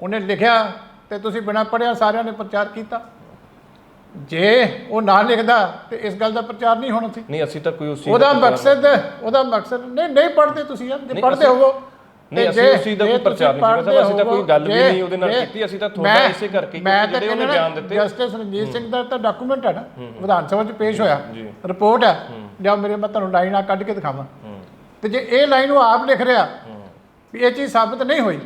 ਉਹਨੇ ਲਿਖਿਆ ਤੇ ਤੁਸੀਂ ਬਿਨਾਂ ਪੜਿਆ ਸਾਰਿਆਂ ਨੇ ਪ੍ਰਚਾਰ ਕੀਤਾ। ਜੇ ਉਹ ਨਾ ਲਿਖਦਾ ਤੇ ਇਸ ਗੱਲ ਦਾ ਪ੍ਰਚਾਰ ਨਹੀਂ ਹੋਣਾ ਸੀ। ਨਹੀਂ ਅਸੀਂ ਤਾਂ ਕੋਈ ਉਸ ਉਹਦਾ ਮਕਸਦ ਉਹਦਾ ਮਕਸਦ ਨਹੀਂ ਨਹੀਂ ਪੜਦੇ ਤੁਸੀਂ ਯਾਰ ਜੇ ਅਸੀਂ- ਹੋਵੋ। ਨਹੀਂ ਅਸੀਂ ਉਸ ਦਾ ਕੋਈ ਪ੍ਰਚਾਰ ਨਹੀਂ ਕੀਤਾ। ਪੜ੍ਹਦੇ ਅਸੀਂ ਤਾਂ ਕੋਈ ਗੱਲ ਵੀ ਨਹੀਂ ਉਹਦੇ ਨਾਲ ਕੀਤੀ। ਅਸੀਂ ਤਾਂ ਤੁਹਾਡਾ ਇਸੇ ਕਰਕੇ ਮੈਂ ਕਿਉਂਕਿ ਤਾਂ ਜਿਹੜੇ ਉਹਨੇ ਬਿਆਨ ਦਿੱਤੇ। ਜਸਟਿਸ ਰਣਜੀਤ ਸਿੰਘ ਦਾ ਤਾਂ ਡਾਕੂਮੈਂਟ ਹੈ ਨਾ ਵਿਧਾਨ ਸਭਾ 'ਚ ਪੇਸ਼ ਹੋਇਆ। ਰਿਪੋਰਟ ਹੈ। ਜਾਂ ਮੇਰੇ ਮੈਂ ਤੁਹਾਨੂੰ ਲਾਈਨ ਕੱਢ ਕੇ ਦਿਖਾਵਾਂ। ਤੇ ਜੇ ਇਹ ਲਾਈਨ ਉਹ ਆਪ ਲਿਖ ਰਿਹਾ ਵੀ ਇਹ ਚੀਜ਼ ਸਾਬਤ ਨਹੀਂ ਹੋਈ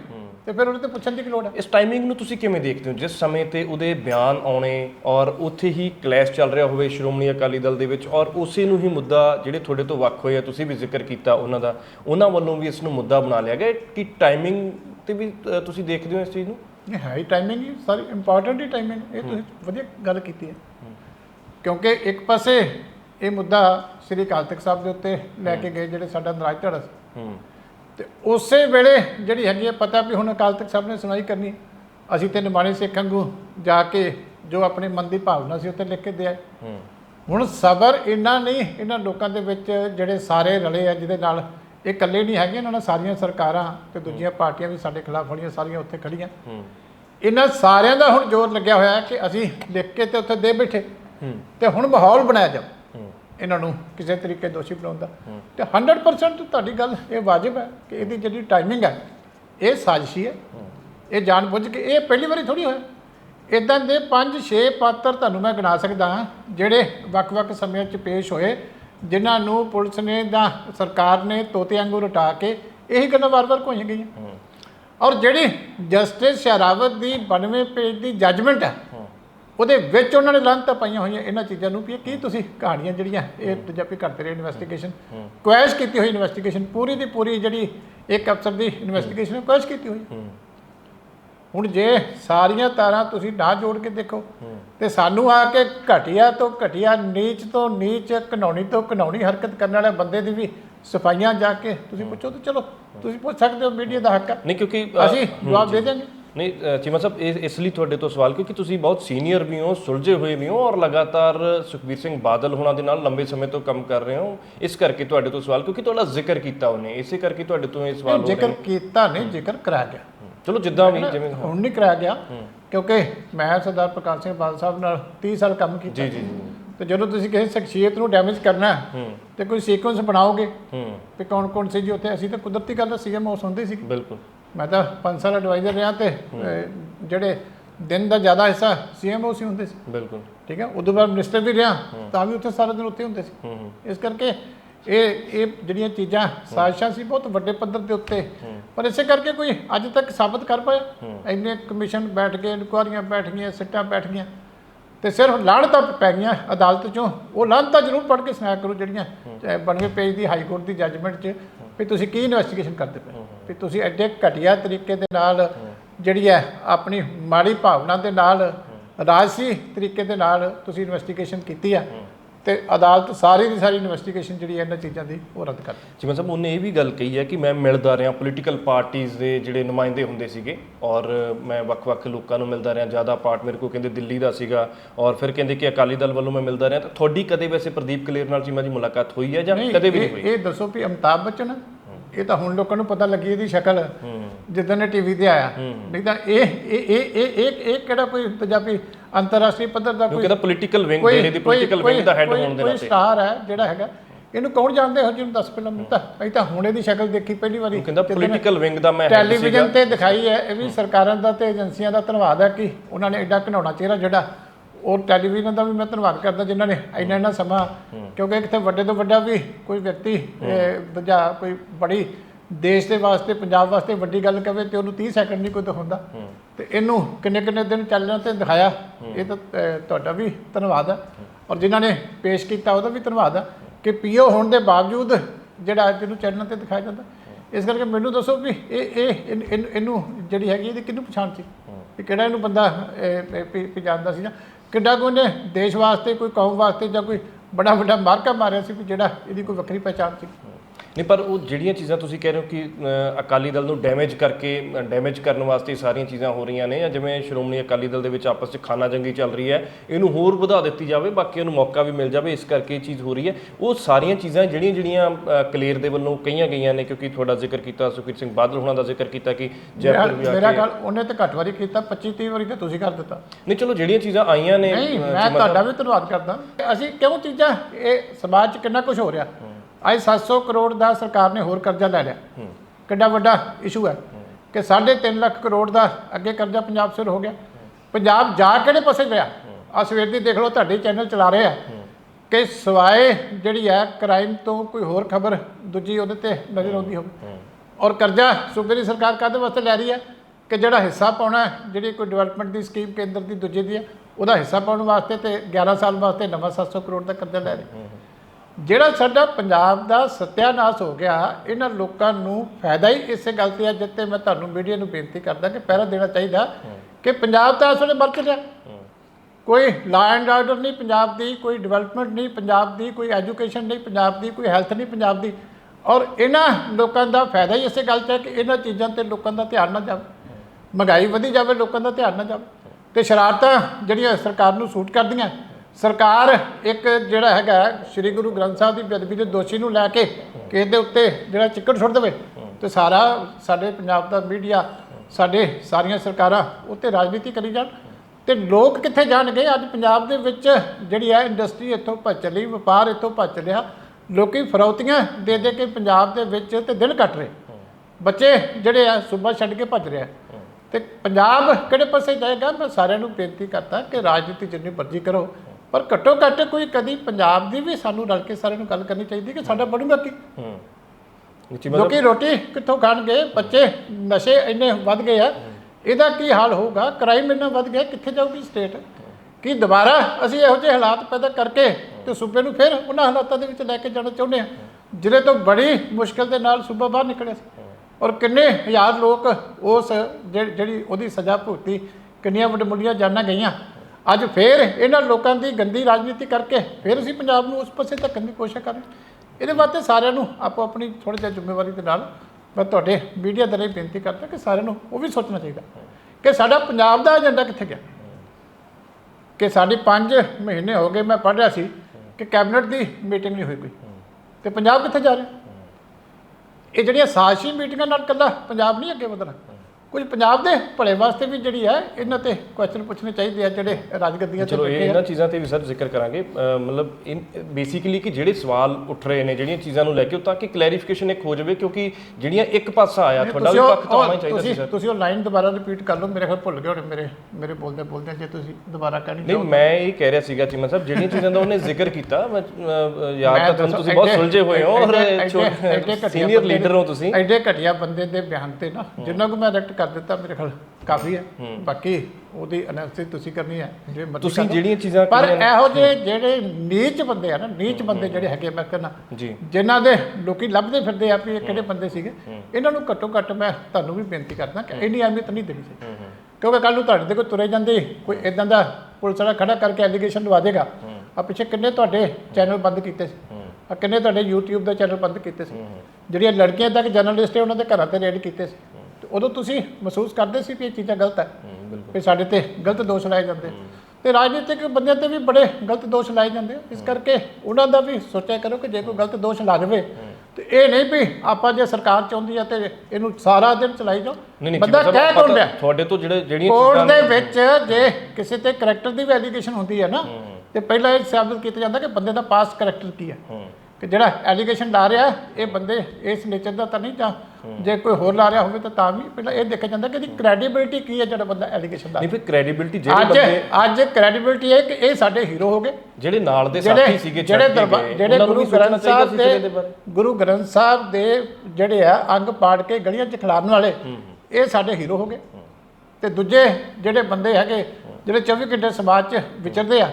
ਤੇ ਫਿਰ ਉਹਦੇ ਤੇ ਪੁੱਛਣ ਦੀ ਕੀ ਲੋੜ ਹੈ? ਇਸ ਟਾਈਮਿੰਗ ਨੂੰ ਤੁਸੀਂ ਕਿਵੇਂ ਦੇਖਦੇ ਹੋ? ਜਿਸ ਸਮੇਂ ਤੇ ਉਹਦੇ ਬਿਆਨ ਆਉਣੇ ਔਰ ਉੱਥੇ ਹੀ ਕਲੈਸ਼ ਚੱਲ ਰਿਹਾ ਹੋਵੇ ਸ਼੍ਰੋਮਣੀ ਅਕਾਲੀ ਦਲ ਦੇ ਵਿੱਚ ਔਰ ਉਸੇ ਨੂੰ ਹੀ ਮੁੱਦਾ ਜਿਹੜੇ ਤੁਹਾਡੇ ਤੋਂ ਵੱਖ ਹੋਏ ਆ ਤੁਸੀਂ ਵੀ ਜ਼ਿਕਰ ਕੀਤਾ ਉਹਨਾਂ ਦਾ ਉਹਨਾਂ ਵੱਲੋਂ ਵੀ ਇਸ ਨੂੰ ਮੁੱਦਾ ਬਣਾ ਲਿਆ ਗਿਆ ਕਿ ਟਾਈਮਿੰਗ ਤੇ ਵੀ ਤੁਸੀਂ ਦੇਖਦੇ ਹੋ ਇਸ ਚੀਜ਼ ਨੂੰ? ਇਹ ਹੈ ਹੀ ਟਾਈਮਿੰਗ ਹੀ ਸਾਰੀ ਇੰਪੋਰਟੈਂਟ ਹੀ ਟਾਈਮਿੰਗ ਇਹ ਤੁਸੀਂ ਵਧੀਆ ਗੱਲ ਕੀਤੀ ਹੈ। ਕਿਉਂਕਿ ਇੱਕ ਪਾਸੇ ਇਹ ਮੁੱਦਾ ਸ੍ਰੀ ਅਕਾਲ ਤਖਤ ਸਾਹਿਬ ਦੇ ਉੱਤੇ ਲੈ ਕੇ ਗਏ ਜਿਹੜੇ ਸਾਡਾ ਨਰਾਜ ਧੜਾ ਸੀ। ਹੂੰ। ਤੇ ਉਸੇ ਵੇਲੇ ਜਿਹੜੀ ਹੈਗੀ ਹੈ ਪਤਾ ਵੀ ਹੁਣ ਅਕਾਲ ਤਖਤ ਸਾਹਿਬ ਨੇ ਸੁਣਾਈ ਕਰਨੀ। ਅਸੀਂ ਤੇ ਨਿਮਾਣੇ ਸਿੱਖ ਵਾਂਗੂ ਜਾ ਕੇ ਜੋ ਆਪਣੇ ਮਨ ਦੀ ਭਾਵਨਾ ਸੀ ਉੱਤੇ ਲਿਖ ਕੇ ਦੇ ਆਏ ਹੂੰ। ਹੁਣ ਸਬਰ ਇੰਨਾ ਨਹੀਂ ਇਹਨਾਂ ਲੋਕਾਂ ਦੇ ਵਿੱਚ ਜਿਹੜੇ ਸਾਰੇ ਰਲੇ ਆ ਜਿਹਦੇ ਨਾਲ ਇਹ ਇਕੱਲੇ ਨਹੀਂ ਹੈਗੇ ਇਹਨਾਂ ਨਾਲ ਸਾਰੀਆਂ ਸਰਕਾਰਾਂ ਤੇ ਦੂਜੀਆਂ ਪਾਰਟੀਆਂ ਵੀ ਸਾਡੇ ਖਿਲਾਫ ਹੋਣੀਆਂ ਸਾਰੀਆਂ ਉੱਥੇ ਖੜੀਆਂ ਇਹਨਾਂ ਸਾਰਿਆਂ ਦਾ ਹੁਣ ਜ਼ੋਰ ਲੱਗਿਆ ਹੋਇਆ ਕਿ ਅਸੀਂ ਲਿਖ ਕੇ ਤੇ ਉੱਥੇ ਦੇ ਬੈਠੇ। ਤੇ ਹੁਣ ਮਾਹੌਲ ਬਣਾਇਆ ਜਾ ਹੂੰ ਇਹਨਾਂ ਨੂੰ ਕਿਸੇ ਤਰੀਕੇ ਦੋਸ਼ੀ ਬਣਾਉਣ ਦਾ। ਤੇ 100% ਤੁਹਾਡੀ ਗੱਲ ਇਹ ਵਾਜਬ ਹੈ ਕਿ ਇਹਦੀ ਜਿਹੜੀ ਟਾਈਮਿੰਗ ਹੈ ਇਹ ਸਾਜ਼ਿਸ਼ੀ ਹੈ। ਇਹ ਜਾਣਬੁੱਝ ਕੇ ਇਹ ਪਹਿਲੀ ਵਾਰੀ ਥੋੜੀ ਹੋਇਆ। ਇਦਾਂ ਦੇ 5-6 ਪਾਤਰ ਤੁਹਾਨੂੰ ਮੈਂ ਗਿਣਾ ਸਕਦਾ ਹਾਂ ਜਿਹੜੇ ਵੱਖ-ਵੱਖ ਸਮਿਆਂ 'ਚ ਪੇਸ਼ ਹੋਏ ਜਿਨ੍ਹਾਂ ਨੂੰ ਪੁਲਿਸ ਨੇ ਜਾਂ ਸਰਕਾਰ ਨੇ ਤੋਤੇ ਵਾਂਗੂ ਰਟਾ ਕੇ ਇਹੀ ਗੱਲਾਂ ਵਾਰ-ਵਾਰ ਕੋਈਆਂ ਗਈਆਂ। ਔਰ ਜਿਹੜੀ ਜਸਟਿਸ ਸ਼ਰਾਵਤ ਦੀ 92 ਪੇਜ ਦੀ ਜੱਜਮੈਂਟ ਹੈ। ਉਹਦੇ ਵਿੱਚ ਉਹਨਾਂ ਨੇ ਲਾਂਤਾਂ ਪਾਈਆਂ ਹੋਈਆਂ ਇਹਨਾਂ ਚੀਜ਼ਾਂ ਨੂੰ ਵੀ ਇਹ ਕੀ ਤੁਸੀਂ ਕਹਾਣੀਆਂ ਜਿਹੜੀਆਂ ਇਹ ਪੰਜਾਬੀ ਕਰਦੇ ਰਹੇ ਇਨਵੈਸਟੀਗੇਸ਼ਨ ਕੁਐਸ਼ ਕੀਤੀ ਹੋਈ ਇਨਵੈਸਟੀਗੇਸ਼ਨ ਪੂਰੀ ਦੀ ਪੂਰੀ ਜਿਹੜੀ ਇੱਕ ਅਫਸਰ ਦੀ ਇਨਵੈਸਟੀਗੇਸ਼ਨ ਕੁਐਸ਼ ਕੀਤੀ ਹੋਈ। ਹੁਣ ਜੇ ਸਾਰੀਆਂ ਤਾਰਾਂ ਤੁਸੀਂ ਨਾ ਜੋੜ ਕੇ ਦੇਖੋ ਤੇ ਸਾਨੂੰ ਆ ਕੇ ਘਟੀਆ ਤੋਂ ਘਟੀਆ ਨੀਚ ਤੋਂ ਨੀਚ ਘਨੌਣੀ ਤੋਂ ਘਨੌਣੀ ਹਰਕਤ ਕਰਨ ਵਾਲੇ ਬੰਦੇ ਦੀ ਵੀ ਸਫਾਈਆਂ ਜਾ ਕੇ ਤੁਸੀਂ ਪੁੱਛੋ ਤੇ ਚਲੋ ਤੁਸੀਂ ਪੁੱਛ ਸਕਦੇ ਹੋ ਮੀਡੀਆ ਦਾ ਹੱਕ ਹੈ ਨਹੀਂ ਕਿਉਂਕਿ ਅਸੀਂ ਜਵਾਬ ਦੇ ਦਿਆਂਗੇ। ਨਹੀਂ ਚੀਮਾ ਸਾਹਿਬ ਇਸ ਇਸ ਲਈ ਤੁਹਾਡੇ ਤੋਂ ਸਵਾਲ ਕਿਉਂਕਿ ਤੁਸੀਂ ਬਹੁਤ ਸੀਨੀਅਰ ਵੀ ਹੋ ਸੁਲਝੇ ਹੋਏ ਵੀ ਹੋ ਔਰ ਲਗਾਤਾਰ ਸੁਖਬੀਰ ਸਿੰਘ ਬਾਦਲ ਹੋਣਾ ਦੇ ਨਾਲ ਲੰਬੇ ਸਮੇਂ ਤੋਂ ਕੰਮ ਕਰ ਰਹੇ ਹੋ। ਇਸ ਕਰਕੇ ਤੁਹਾਡੇ ਤੋਂ ਸਵਾਲ ਕਿਉਂਕਿ ਤੁਹਾਡਾ ਜ਼ਿਕਰ ਕੀਤਾ ਉਹਨੇ ਇਸੇ ਕਰਕੇ ਤੁਹਾਡੇ ਤੋਂ ਇਹ ਸਵਾਲ ਹੋ ਰਹੇ ਜ਼ਿਕਰ ਕੀਤਾ ਨਹੀਂ ਜ਼ਿਕਰ ਕਰਾਇਆ ਗਿਆ। ਚਲੋ ਜਿੱਦਾਂ ਵੀ ਜਿਵੇਂ ਹੁਣ ਨਹੀਂ ਕਰਾਇਆ ਗਿਆ ਕਿਉਂਕਿ ਮੈਂ ਸਰਦਾਰ ਪ੍ਰਕਾਸ਼ ਸਿੰਘ ਬਾਦਲ ਸਾਹਿਬ ਨਾਲ 30 ਸਾਲ ਕੰਮ ਕੀਤਾ। ਜੀ ਜੀ। ਜੀ ਤੇ ਜਦੋਂ ਤੁਸੀਂ ਕਿਸੇ ਸ਼ਖਸੀਅਤ ਨੂੰ ਡੈਮੇਜ ਕਰਨਾ ਤੇ ਕੋਈ ਸੀਕੁਐਂਸ ਬਣਾਓਗੇ ਹੂੰ। ਤੇ ਕੌਣ ਕੌਣ ਸੀ ਜੀ ਉੱਥੇ ਅਸੀਂ ਤਾਂ ਕੁਦਰਤੀ ਗੱਲ ਸੀਐਮ ਹਾਊਸ ਹੁੰਦੇ ਸੀ। ਬਿਲਕੁਲ। ਮੈਂ ਤਾਂ 5 ਸਾਲ ਐਡਵਾਈਜ਼ਰ ਰਿਹਾ ਤੇ ਅਹ, ਜਿਹੜੇ ਦਿਨ ਦਾ ਜ਼ਿਆਦਾ ਹਿੱਸਾ ਸੀਐਮ ਹਾਊਸ ਹੀ ਹੁੰਦੇ ਸੀ। ਬਿਲਕੁਲ। ਠੀਕ ਹੈ ਉਦੋਂ ਬਾਅਦ ਮਿਨਿਸਟਰ ਵੀ ਰਿਹਾ ਤਾਂ ਵੀ ਉੱਥੇ ਸਾਰਾ ਦਿਨ ਉੱਥੇ ਹੁੰਦੇ ਸੀ। ਹੂੰ ਹੂੰ। ਇਸ ਕਰਕੇ ਇਹ ਇਹ ਜਿਹੜੀਆਂ ਚੀਜ਼ਾਂ ਸਾਜ਼ਿਸ਼ਾਂ ਸੀ ਬਹੁਤ ਵੱਡੇ ਪੱਧਰ ਦੇ ਉੱਤੇ। ਪਰ ਇਸੇ ਕਰਕੇ ਕੋਈ ਅੱਜ ਤੱਕ ਸਾਬਤ ਕਰ ਪਾਇਆ। ਇੰਨੇ ਕਮਿਸ਼ਨ ਬੈਠ ਗਏ ਇਨਕੁਆਰੀਆਂ ਬੈਠ ਗਈਆਂ ਸਿੱਟਾਂ ਬੈਠ ਗਈਆਂ। ਤੇ ਸਿਰਫ ਲਾਹਣਤਾਂ ਪੈ ਗਈਆਂ ਅਦਾਲਤ ਚੋਂ। ਉਹ ਲਾਹਣਤਾਂ ਜ਼ਰੂਰ ਪੜ੍ਹ ਕੇ ਸੁਣਾਇਆ ਕਰੋ ਜਿਹੜੀਆਂ ਚਾਹੇ 92 ਪੇਜ ਦੀ ਹਾਈ ਕੋਰਟ ਦੀ ਜੱਜਮੈਂਟ 'ਚ ਵੀ ਤੁਸੀਂ ਕੀ ਇਨਵੈਸਟੀਗੇਸ਼ਨ ਕਰਦੇ ਪਏ? ਵੀ ਤੁਸੀਂ ਐਡੇ ਘਟੀਆ ਤਰੀਕੇ ਦੇ ਨਾਲ ਜਿਹੜੀ ਹੈ ਆਪਣੀ ਮਾੜੀ ਭਾਵਨਾ ਦੇ ਨਾਲ ਰਾਜਸੀ ਤਰੀਕੇ ਦੇ ਨਾਲ ਤੁਸੀਂ ਇਨਵੈਸਟੀਗੇਸ਼ਨ ਕੀਤੀ ਆ ਤੇ ਅਦਾਲਤ ਸਾਰੀ ਦੀ ਸਾਰੀ ਇਨਵੈਸਟੀਗੇਸ਼ਨ ਜਿਹੜੀ ਹੈ ਇਹਨਾਂ ਚੀਜ਼ਾਂ ਦੀ ਉਹ ਰੱਦ ਕਰ ਦਿੱਤੀ। ਜਿਵੇਂ ਸਾਹਿਬ ਉਹਨੇ ਇਹ ਵੀ ਗੱਲ ਕਹੀ ਹੈ ਕਿ ਮੈਂ ਮਿਲਦਾ ਰਿਹਾ ਪੋਲੀਟੀਕਲ ਪਾਰਟੀਆਂ ਦੇ ਜਿਹੜੇ ਨੁਮਾਇੰਦੇ ਹੁੰਦੇ ਸੀਗੇ ਔਰ ਮੈਂ ਵੱਖ-ਵੱਖ ਲੋਕਾਂ ਨੂੰ ਮਿਲਦਾ ਰਿਹਾ ਜ਼ਿਆਦਾ ਪਾਰਟ ਮੇਰੇ ਕੋਲ ਕਹਿੰਦੇ ਦਿੱਲੀ ਦਾ ਸੀਗਾ ਔਰ ਫਿਰ ਕਹਿੰਦੇ ਕਿ ਅਕਾਲੀ ਦਲ ਵੱਲੋਂ ਮੈਂ ਮਿਲਦਾ ਰਿਹਾ ਤਾਂ ਤੁਹਾਡੀ ਕਦੇ ਵੈਸੇ ਪ੍ਰਦੀਪ ਕਲੇਰ ਨਾਲ ਚੀਮਾ ਦੀ ਮੁਲਾਕਾਤ ਹੋਈ ਹੈ ਜਾਂ ਕਦੇ ਵੀ ਨਹੀਂ ਹੋਈ ਇਹ ਦੱਸੋ ਵੀ ਅਮਿਤਾਭ ਬੱਚਨ ਇਹ ਤਾਂ ਹੁਣ ਲੋਕਾਂ ਨੂੰ ਪਤਾ ਲੱਗੀ ਇਹਦੀ ਸ਼ਕਲ ਜਿੱਦਾਂ ਨੇ ਟੀਵੀ ਤੇ ਆਇਆ। ਨਹੀਂ ਤਾਂ ਇਹ ਇਹ ਇਹ ਇਹ ਇਹ ਕਿਹੜਾ ਕੋਈ ਪੰਜਾਬੀ ਅੰਤਰਰਾਸ਼ਟਰੀ ਪੱਧਰ ਦਾ ਕੋਈ ਕਹਿੰਦਾ ਪੋਲੀਟੀਕਲ ਵਿੰਗ ਕੋਈ ਜਿਹੜੇ ਦੀ ਪੋਲੀਟੀਕਲ ਵਿੰਗ ਦਾ ਹੈੱਡ ਕੋਈ- ਹੋਣ ਦੇ ਕੋਈ ਨਾਤੇ। ਸਟਾਰ ਹੈ ਜਿਹੜਾ ਹੈਗਾ। ਇਹਨੂੰ ਕੌਣ ਜਾਣਦੇ ਹੋ ਜਿਹਨੂੰ ਦੱਸ ਪਹਿਲਾਂ। ਮੈਨੂੰ ਤਾਂ ਅਸੀਂ ਤਾਂ ਹੁਣ ਇਹਦੀ ਸ਼ਕਲ ਦੇਖੀ ਪਹਿਲੀ ਵਾਰੀ। ਕਹਿੰਦਾ ਪੋਲੀਟੀਕਲ ਵਿੰਗ ਦਾ ਮੈਂ ਟੈਲੀਵਿਜ਼ਨ ਤੇ ਦਿਖਾਈ ਹੈ ਇਹ ਵੀ ਸਰਕਾਰਾਂ ਦਾ ਤੇ ਏਜੰਸੀਆਂ ਦਾ ਧੰਨਵਾਦ ਹੈ ਕਿ ਉਹਨਾਂ ਨੇ ਐਡਾ ਘਨਾਉਣਾ ਚਿਹਰਾ ਜਿਹੜਾ ਉਹ ਟੈਲੀਵਿਜ਼ਨ ਦਾ ਵੀ ਮੈਂ ਧੰਨਵਾਦ ਕਰਦਾ ਜਿਨ੍ਹਾਂ ਨੇ ਇੰਨਾ ਇੰਨਾ ਸਮਾਂ ਕਿਉਂਕਿ ਕਿਤੇ ਵੱਡੇ ਤੋਂ ਵੱਡਾ ਵੀ ਕੋਈ ਵਿਅਕਤੀ ਦੂਜਾ ਕੋਈ ਬੜੀ ਦੇਸ਼ ਦੇ ਵਾਸਤੇ ਪੰਜਾਬ ਵਾਸਤੇ ਵੱਡੀ ਗੱਲ ਕਵੇ ਤੇ ਉਹਨੂੰ 30 ਸੈਕਿੰਡ ਨਹੀਂ ਕੋਈ ਦਿਖਾਉਂਦਾ ਤੇ ਇਹਨੂੰ ਕਿੰਨੇ ਕਿੰਨੇ ਦਿਨ ਚੱਲਣ ਤੇ ਦਿਖਾਇਆ। ਇਹ ਤਾਂ ਤੁਹਾਡਾ ਵੀ ਧੰਨਵਾਦ ਹੈ ਔਰ ਜਿਨ੍ਹਾਂ ਨੇ ਪੇਸ਼ ਕੀਤਾ ਉਹਦਾ ਵੀ ਧੰਨਵਾਦ ਹੈ ਕਿ ਪੀਓ ਹੋਣ ਦੇ ਬਾਵਜੂਦ ਜਿਹੜਾ ਅੱਜ ਇਹਨੂੰ ਚੈਨਲ ਤੇ ਦਿਖਾਇਆ ਜਾਂਦਾ। ਇਸ ਕਰਕੇ ਮੈਨੂੰ ਦੱਸੋ ਵੀ ਇਹ ਇਹ ਇਹਨ- ਜਿਹੜੀ ਹੈਗੀ ਇਹਦੀ ਕਿਹਨੂੰ ਪਛਾਣ ਸੀ? ਵੀ ਕਿਹੜਾ ਇਹਨੂੰ ਬੰਦਾ ਜਾਣਦਾ ਸੀ ਨਾ ਕਿੱਡਾ ਕੋਈ ਨੇ ਦੇਸ਼ ਵਾਸਤੇ ਕੋਈ ਕੌਮ ਵਾਸਤੇ ਜਾਂ ਕੋਈ ਬੜਾ ਵੱਡਾ ਮਾਰਕਾ ਮਾਰਿਆ ਸੀ ਵੀ ਜਿਹੜਾ ਇਹਦੀ ਕੋਈ ਵੱਖਰੀ ਪਹਿਚਾਣ ਸੀ? ਨਹੀਂ ਪਰ ਉਹ ਜਿਹੜੀਆਂ ਚੀਜ਼ਾਂ ਤੁਸੀਂ ਕਹਿ ਰਹੇ ਹੋ ਕਿ ਅ, ਅਕਾਲੀ ਦਲ ਨੂੰ ਡੈਮੇਜ ਕਰਕੇ ਡੈਮੇਜ ਕਰਨ ਵਾਸਤੇ ਇਹ ਸਾਰੀਆਂ ਚੀਜ਼ਾਂ ਹੋ ਰਹੀਆਂ ਨੇ ਜਾਂ ਜਿਵੇਂ ਸ਼੍ਰੋਮਣੀ ਅਕਾਲੀ ਦਲ ਦੇ ਵਿੱਚ ਆਪਸ 'ਚ ਖਾਨਾ ਜੰਗੀ ਚੱਲ ਰਹੀ ਹੈ ਇਹਨੂੰ ਹੋਰ ਵਧਾ ਦਿੱਤੀ ਜਾਵੇ ਬਾਕੀਆਂ ਨੂੰ ਮੌਕਾ ਵੀ ਮਿਲ ਜਾਵੇ ਇਸ ਕਰਕੇ ਇਹ ਚੀਜ਼ ਹੋ ਰਹੀ ਹੈ। ਉਹ ਸਾਰੀਆਂ ਚੀਜ਼ਾਂ ਜਿਹੜੀਆਂ ਜਿਹੜੀਆਂ ਅ, ਕਲੇਰ ਦੇ ਵੱਲੋਂ ਕਹੀਆਂ ਗਈਆਂ ਨੇ ਕਿਉਂਕਿ ਤੁਹਾਡਾ ਜ਼ਿਕਰ ਕੀਤਾ ਸੁਖਬੀਰ ਸਿੰਘ ਬਾਦਲ ਹੋਣਾ ਦਾ ਜ਼ਿਕਰ ਕੀਤਾ ਕਿ ਜੈਪੁਰ ਵੀ ਮੇਰਾ ਆ ਮੇਰਾ ਕੇ ਗੱਲ ਉਹਨੇ ਤਾਂ ਘੱਟ ਵਾਰੀ ਕੀਤਾ 25 30 ਵਾਰੀ ਤਾਂ ਤੁਸੀਂ ਕਰ ਦਿੱਤਾ। ਨਹੀਂ ਚਲੋ ਜਿਹੜੀਆਂ ਚੀਜ਼ਾਂ ਆਈਆਂ ਨੇ ਨਹੀਂ ਮੈਂ ਤੁਹਾਡਾ ਵੀ ਧੰਨਵਾਦ ਕਰਦਾ। ਅਸੀਂ ਕਿਉਂ ਚੀਜ਼ਾਂ ਇਹ ਸਮਾਜ 'ਚ ਕਿੰਨਾ ਕੁਝ ਹੋ ਰਿਹਾ? ਅੱਜ 700 ਕਰੋੜ ਦਾ ਸਰਕਾਰ ਨੇ ਹੋਰ ਕਰਜ਼ਾ ਲੈ ਲਿਆ। ਕਿੰਨਾ ਵੱਡਾ ਇਸ਼ੂ ਹੈ ਕਿ 3.5 ਲੱਖ ਕਰੋੜ ਦਾ ਅੱਗੇ ਕਰਜ਼ਾ ਪੰਜਾਬ ਸਿਰ ਹੋ ਗਿਆ। ਪੰਜਾਬ ਜਾ ਕਿਹੜੇ ਪਾਸੇ ਗਿਆ ਆ ਸਵੇਰ ਦੀ ਦੇਖ ਲਓ ਤੁਹਾਡੇ ਚੈਨਲ ਚਲਾ ਰਹੇ ਆ। ਕਿ ਸਵਾਏ ਜਿਹੜੀ ਹੈ ਕ੍ਰਾਈਮ ਤੋਂ ਕੋਈ ਹੋਰ ਖਬਰ ਦੂਜੀ ਉਹਦੇ ਤੇ ਨਜ਼ਰ ਆਉਂਦੀ ਹੋਵੇ। ਔਰ ਕਰਜ਼ਾ ਸੂਬੇ ਦੀ ਸਰਕਾਰ ਕਾਹਦੇ ਵਾਸਤੇ ਲੈ ਰਹੀ ਹੈ? ਕਿ ਜਿਹੜਾ ਹਿੱਸਾ ਪਾਉਣਾ ਜਿਹੜੀ ਕੋਈ ਡਿਵੈਲਪਮੈਂਟ ਦੀ ਸਕੀਮ ਕੇਂਦਰ ਦੀ ਦੂਜੇ ਦੀ ਹੈ ਉਹਦਾ ਹਿੱਸਾ ਪਾਉਣ ਵਾਸਤੇ ਤੇ 11 ਸਾਲ ਵਾਸਤੇ ਨਵਾਂ 700 ਕਰੋੜ ਦਾ ਕਰਜ਼ਾ ਲੈ ਰਹੀ। ਜਿਹੜਾ ਸਾਡਾ ਪੰਜਾਬ ਦਾ ਸਤਿਆਨਾਸ਼ ਹੋ ਗਿਆ, ਇਹਨਾਂ ਲੋਕਾਂ ਨੂੰ ਫਾਇਦਾ ਹੀ ਇਸੇ ਗੱਲ ਤੇ ਆ ਜਿੱਤੇ ਮੈਂ ਤੁਹਾਨੂੰ ਮੀਡੀਆ ਨੂੰ ਬੇਨਤੀ ਕਰਦਾ ਕਿ ਪਹਿਰਾ ਦੇਣਾ ਚਾਹੀਦਾ ਕਿ ਪੰਜਾਬ ਤਾਂ ਇਸ ਵੇਲੇ ਮਰ ਰਿਹਾ ਕੋਈ ਲਾ ਐਂਡ ਆਰਡਰ ਨਹੀਂ ਪੰਜਾਬ ਦੀ, ਕੋਈ ਡਿਵੈਲਪਮੈਂਟ ਨਹੀਂ ਪੰਜਾਬ ਦੀ, ਕੋਈ ਐਜੂਕੇਸ਼ਨ ਨਹੀਂ ਪੰਜਾਬ ਦੀ, ਕੋਈ ਹੈਲਥ ਨਹੀਂ ਪੰਜਾਬ ਦੀ। ਔਰ ਇਹਨਾਂ ਲੋਕਾਂ ਦਾ ਫਾਇਦਾ ਹੀ ਇਸੇ ਗੱਲ 'ਚ ਹੈ ਕਿ ਇਹਨਾਂ ਚੀਜ਼ਾਂ ਤੇ ਲੋਕਾਂ ਦਾ ਧਿਆਨ ਨਾ ਜਾਵੇ। ਮਹਿੰਗਾਈ ਵਧੀ ਜਾਵੇ, ਲੋਕਾਂ ਦਾ ਧਿਆਨ ਨਾ ਜਾਵੇ। ਤੇ ਸ਼ਰਾਰਤਾਂ ਜਿਹੜੀਆਂ ਸਰਕਾਰ ਨੂੰ ਸੂਟ ਕਰਦੀਆਂ ਸਰਕਾਰ ਇੱਕ ਜਿਹੜਾ ਹੈਗਾ ਸ੍ਰੀ ਗੁਰੂ ਗ੍ਰੰਥ ਸਾਹਿਬ ਦੀ ਬੇਅਦਬੀ ਦੇ ਦੋਸ਼ੀ ਨੂੰ ਲੈ ਕੇ ਕਿਸੇ ਦੇ ਉੱਤੇ ਜਿਹੜਾ ਚਿੱਕੜ ਸੁੱਟ ਦੇਵੇ ਤੇ ਸਾਰਾ ਸਾਡੇ ਪੰਜਾਬ ਦਾ ਮੀਡੀਆ, ਸਾਡੇ ਸਾਰੀਆਂ ਸਰਕਾਰਾਂ ਉੱਤੇ ਰਾਜਨੀਤੀ ਕਰੀ ਜਾਣ ਤੇ ਲੋਕ ਕਿੱਥੇ ਜਾਣਗੇ? ਅੱਜ ਪੰਜਾਬ ਦੇ ਵਿੱਚ ਜਿਹੜੀ ਹੈ ਇੰਡਸਟਰੀ ਇੱਥੋਂ ਭੱਜ ਚਲੀ, ਵਪਾਰ ਇੱਥੋਂ ਭੱਜ ਚਲਿਆ, ਲੋਕੀ ਫਰੌਤੀਆਂ ਦੇ ਦੇ ਕੇ ਪੰਜਾਬ ਦੇ ਵਿੱਚ ਤੇ ਦਿਨ ਕੱਟ ਰਹੇ। ਬੱਚੇ ਜਿਹੜੇ ਆ ਸੂਬਾ ਛੱਡ ਕੇ ਭੱਜ ਰਿਹਾ। ਤੇ ਪੰਜਾਬ ਕਿਹੜੇ ਪਾਸੇ ਜਾਏਗਾ? ਮੈਂ ਸਾਰਿਆਂ ਨੂੰ ਬੇਨਤੀ ਕਰਦਾ ਕਿ ਰਾਜਨੀਤੀ ਜਿੰਨੀ ਮਰਜ਼ੀ ਕਰੋ ਪਰ ਘੱਟੋ ਘੱਟ ਕੋਈ ਕਦੀ ਪੰਜਾਬ ਦੀ ਵੀ ਸਾਨੂੰ ਰਲ ਕੇ ਸਾਰਿਆਂ ਨੂੰ ਗੱਲ ਕਰਨੀ ਚਾਹੀਦੀ ਕਿ ਸਾਡਾ ਬਣੂਗਾ ਕੀ? ਹੂੰ। ਲੋਕੀ ਰੋਟੀ ਕਿੱਥੋਂ ਖਾਣਗੇ? ਬੱਚੇ ਨਸ਼ੇ ਇੰਨੇ ਵੱਧ ਗਏ ਆ। ਇਹਦਾ ਕੀ ਹਾਲ ਹੋਊਗਾ? ਕ੍ਰਾਈਮ ਇੰਨਾ ਵੱਧ ਗਿਆ ਕਿੱਥੇ ਜਾਊਗੀ ਸਟੇਟ ਕੀ ਦੁਬਾਰਾ ਅਸੀਂ ਇਹੋ ਜਿਹੇ ਹਾਲਾਤ ਪੈਦਾ ਕਰਕੇ ਤੇ ਸੂਬੇ ਨੂੰ ਫਿਰ ਉਹਨਾਂ ਹਾਲਾਤਾਂ ਦੇ ਵਿੱਚ ਲੈ ਕੇ ਜਾਣਾ ਚਾਹੁੰਦੇ ਆ। ਜਿਹੜੇ ਤੋਂ ਬੜੀ ਮੁਸ਼ਕਲ ਦੇ ਨਾਲ ਸੂਬਾ ਬਾਹਰ ਨਿਕਲਿਆ ਸੀ। ਔਰ ਕਿੰਨੇ ਹਜ਼ਾਰ ਲੋਕ ਉਸ ਜਿਹੜੀ ਉਹਦੀ ਸਜ਼ਾ ਭੁਗਤੀ ਕਿੰਨੀਆਂ ਵੱਡਮੁੱਲੀਆਂ ਜਾਨਾਂ ਗਈਆਂ। ਅੱਜ ਫੇਰ ਇਹਨਾਂ ਲੋਕਾਂ ਦੀ ਗੰਦੀ ਰਾਜਨੀਤੀ ਕਰਕੇ ਫਿਰ ਅਸੀਂ ਪੰਜਾਬ ਨੂੰ ਉਸ ਪਾਸੇ ਧੱਕਣ ਦੀ ਕੋਸ਼ਿਸ਼ ਕਰ ਰਹੇ ਇਹਦੇ ਵਾਸਤੇ ਸਾਰਿਆਂ ਨੂੰ ਆਪੋ ਆਪਣੀ ਥੋੜ੍ਹੀ ਜਿਹੀ ਜ਼ਿੰਮੇਵਾਰੀ ਦੇ ਨਾਲ ਮੈਂ ਤੁਹਾਡੇ ਮੀਡੀਆ ਦੇ ਰਾਹੀਂ ਬੇਨਤੀ ਕਰਦਾ ਕਿ ਸਾਰਿਆਂ ਨੂੰ ਉਹ ਵੀ ਸੋਚਣਾ ਚਾਹੀਦਾ ਕਿ ਸਾਡਾ ਪੰਜਾਬ ਦਾ ਏਜੰਡਾ ਕਿੱਥੇ ਗਿਆ। ਕਿ ਸਾਡੀ 5 ਮਹੀਨੇ ਹੋ ਗਏ ਮੈਂ ਪੜ੍ਹ ਰਿਹਾ ਸੀ ਕਿ ਕੈਬਨਿਟ ਦੀ ਮੀਟਿੰਗ ਨਹੀਂ ਹੋਈ ਕੋਈ। ਤੇ ਪੰਜਾਬ ਕਿੱਥੇ ਜਾ ਰਿਹਾ? ਇਹ ਜਿਹੜੀਆਂ ਸਾਜ਼ਿਸ਼ੀ ਮੀਟਿੰਗਾਂ ਨਾਲ ਕੱਲਾ ਪੰਜਾਬ ਨਹੀਂ ਅੱਗੇ ਵਧਣਾ ਕੁਝ ਪੰਜਾਬ ਦੇ ਭਲੇ ਵਾਸਤੇ ਵੀ ਜਿਹੜੀ ਹੈ ਇਹਨਾਂ ਤੇ ਕੁਐਸਚਨ ਪੁੱਛਣੇ ਚਾਹੀਦੇ ਆ ਜਿਹੜੇ ਰਾਜਗੱਦੀਆਂ ਤੇ ਚਲੋ ਇਹ ਇਹਨਾਂ ਚੀਜ਼ਾਂ ਤੇ ਵੀ ਸਰ ਜ਼ਿਕਰ ਕਰਾਂਗੇ। ਮਤਲਬ ਬੇਸਿਕਲੀ ਕਿ ਜਿਹੜੇ ਸਵਾਲ ਉੱਠ ਰਹੇ ਨੇ ਜਿਹੜੀਆਂ ਚੀਜ਼ਾਂ ਨੂੰ ਲੈ ਕੇ ਤਾਂ ਕਿ ਕਲੈਰੀਫਿਕੇਸ਼ਨ ਇੱਕ ਹੋ ਜਾਵੇ ਕਿਉਂਕਿ ਜਿਹੜੀਆਂ ਇੱਕ ਪਾਸਾ ਆਇਆ ਤੁਹਾਡਾ ਵੀ ਪੱਖ ਤਾਂ ਆਉਣਾ ਚਾਹੀਦਾ ਸੀ ਸਰ। ਤੁਸੀਂ ਉਹ ਲਾਈਨ ਦੁਬਾਰਾ ਰਿਪੀਟ ਕਰ ਲਓ ਮੇਰੇ ਖਿਆਲ ਭੁੱਲ ਗਏ ਹੋਣੇ ਮੇਰੇ ਮੇਰੇ ਬੋਲਦੇ ਬੋਲਦੇ ਜੇ ਤੁਸੀਂ ਦੁਬਾਰਾ ਕਹਿਣੀ ਨਹੀਂ ਮੈਂ ਇਹ ਕਹਿ ਰਿਹਾ ਸੀਗਾ ਚੀਮਾ ਸਾਹਿਬ ਜਿਹੜੀਆਂ ਚੀਜ਼ਾਂ ਦਾ ਉਹਨੇ ਜ਼ਿਕਰ ਕੀਤਾ ਯਾਦ ਤਾਂ ਤੁਹਾਨੂੰ ਤੁਸੀਂ ਬਹੁਤ ਸੁਲਝੇ ਹੋਏ ਹੋ ਔਰ ਸੀਨੀਅਰ ਲੀਡਰ ਹੋ ਤੁਸੀਂ। ਐਡੇ ਘਟੀਆ ਬੰਦੇ ਦੇ ਬਿਆਨ ਤੇ ਨਾ ਜਿੰਨਾ ਕੁ ਮੈਂ ਰੈਕਟ ਕਰ ਦਿੱਤਾ ਮੇਰੇ ਖਿਆਲ ਕਾਫੀ ਹੈ। ਬਾਕੀ ਉਹਦੀ ਅਨਾਲਿਸਿਸ ਤੁਸੀਂ ਕਰਨੀ ਹੈ ਜੇ ਮਰਜ਼ੀ ਤੁਸੀਂ। ਜਿਹੜੀਆਂ ਚੀਜ਼ਾਂ ਪਰ ਇਹੋ ਜਿਹੇ ਜਿਹੜੇ ਨੀਚ ਬੰਦੇ ਆ ਨਾ ਨੀਚ ਬੰਦੇ ਜਿਹੜੇ ਹੈਗੇ ਮੈਂ ਕਹਿੰਦਾ ਜਿਨ੍ਹਾਂ ਦੇ ਲੋਕੀ ਲੱਭਦੇ ਫਿਰਦੇ ਆ ਵੀ ਇਹ ਕਿਹੜੇ ਬੰਦੇ ਸੀਗੇ। ਇਹਨਾਂ ਨੂੰ ਘੱਟੋ ਘੱਟ ਮੈਂ ਤੁਹਾਨੂੰ ਵੀ ਬੇਨਤੀ ਕਰਦਾ ਕਿ ਇੰਨੀ ਅਹਿਮੀਅਤ ਨਹੀਂ ਦੇਣੀ ਚਾਹੀਦੀ। ਕਿਉਂਕਿ ਕੱਲ ਨੂੰ ਤੁਹਾਡੇ ਤੇ ਕੋਈ ਤੁਰੇ ਜਾਂਦੇ ਕੋਈ ਇਦਾਂ ਦਾ ਪੁਲਿਸ ਵਾਲਾ ਖੜਾ ਕਰਕੇ ਐਲੀਗੇਸ਼ਨ ਲਵਾ ਦੇਗਾ। ਆ ਪਿੱਛੇ ਕਿੰਨੇ ਤੁਹਾਡੇ ਚੈਨਲ ਬੰਦ ਕੀਤੇ ਸੀ। ਆ ਕਿੰਨੇ ਤੁਹਾਡੇ YouTube ਦੇ ਚੈਨਲ ਬੰਦ ਕੀਤੇ ਸੀ। ਜਿਹੜੀਆਂ ਲੜਕੀਆਂ ਤੱਕ ਜਰਨਲਿਸਟ ਹੈ ਉਹਨਾਂ ਦੇ ਘਰਾਂ ਤੇ ਰੇਡ ਕੀਤੇ ਸੀ। ਉਦੋਂ ਤੁਸੀਂ ਮਹਿਸੂਸ ਕਰਦੇ ਸੀ ਕਿ ਇਹ ਚੀਜ਼ਾਂ ਗਲਤ ਹੈ? ਵੀ ਸਾਡੇ ਤੇ ਗਲਤ ਦੋਸ਼ ਲਾਏ ਜਾਂਦੇ। ਤੇ ਰਾਜਨੀਤਿਕ ਬੰਦਿਆਂ ਤੇ ਵੀ ਬੜੇ ਗਲਤ ਦੋਸ਼ ਲਾਏ ਜਾਂਦੇ। ਇਸ ਕਰਕੇ ਉਹਨਾਂ ਦਾ ਵੀ ਸੋਚਿਆ ਕਰੋ ਕਿ ਜੇ ਕੋਈ ਗਲਤ ਦੋਸ਼ ਲਾ ਜਾਵੇ ਤੇ ਇਹ ਨਹੀਂ ਵੀ ਆਪਾਂ ਜੇ ਸਰਕਾਰ ਚਾਹੁੰਦੀ ਆ ਤੇ ਇਹਨੂੰ ਸਾਰਾ ਦਿਨ ਚਲਾਈ ਜਾਓ। ਬੰਦਾ ਕਹਿ ਕੌਣ ਰਿਹਾ? ਤੁਹਾਡੇ ਤੋਂ ਜਿਹੜੇ ਜਿਹੜੀਆਂ ਕੋਰਟ ਚੀਜ਼ਾਂ ਦੇ ਵਿੱਚ ਜੇ ਕਿਸੇ ਤੇ ਕਰੈਕਟਰ ਦੀ ਵੈਲੀਡੇਸ਼ਨ ਹੁੰਦੀ ਹੈ ਨਾ ਤੇ ਪਹਿਲਾਂ ਇਹ ਸਾਬਤ ਕੀਤਾ ਜਾਂਦਾ ਕਿ ਬੰਦੇ ਦਾ ਪਾਸਟ ਕਰੈਕਟਰ ਕੀ ਹੈ। ਕਿ ਜਿਹੜਾ ਐਲੀਗੇਸ਼ਨ ਲਾ ਰਿਹਾ ਇਹ ਬੰਦੇ ਇਸ ਨੇਚਰ ਦਾ ਤਾਂ ਨਹੀਂ ਜਾਂ ਜੇ ਕੋਈ ਹੋਰ ਲਾ ਰਿਹਾ ਹੋਵੇ ਤਾਂ ਤਾਂ ਵੀ ਪਹਿਲਾਂ ਇਹ ਦੇਖਿਆ ਜਾਂਦਾ ਕਿ ਇਹਦੀ ਕ੍ਰੈਡੀਬਿਲਿਟੀ ਕੀ ਹੈ ਜਿਹੜਾ ਬੰਦਾ ਐਲੀਗੇਸ਼ਨ ਲਾ ਨਹੀਂ ਫਿਰ ਕ੍ਰੈਡੀਬਿਲਿਟੀ ਜਿਹੜੇ ਅੱਜ ਬੰਦੇ ਅੱਜ ਕ੍ਰੈਡੀਬਿਲਿਟੀ ਹੈ ਕਿ ਇਹ ਸਾਡੇ ਹੀਰੋ ਹੋ ਗਏ। ਜਿਹੜੇ ਨਾਲ ਦੇ ਸਾਥੀ ਸੀਗੇ ਜਿਹੜੇ ਜਿਹੜੇ ਗੁਰੂ ਗ੍ਰੰਥ ਸਾਹਿਬ ਦੇ ਗੁਰੂ ਗ੍ਰੰਥ ਸਾਹਿਬ ਦੇ ਜਿਹੜੇ ਆ ਅੰਗ ਪਾੜ ਕੇ ਗਲੀਆਂ 'ਚ ਖਿਲਾਰਨ ਵਾਲੇ ਇਹ ਸਾਡੇ ਹੀਰੋ ਹੋ ਗਏ। ਤੇ ਦੂਜੇ ਜਿਹੜੇ ਬੰਦੇ ਹੈਗੇ ਜਿਹੜੇ 24 ਘੰਟੇ ਸਮਾਜ 'ਚ ਵਿਚਰਦੇ ਆ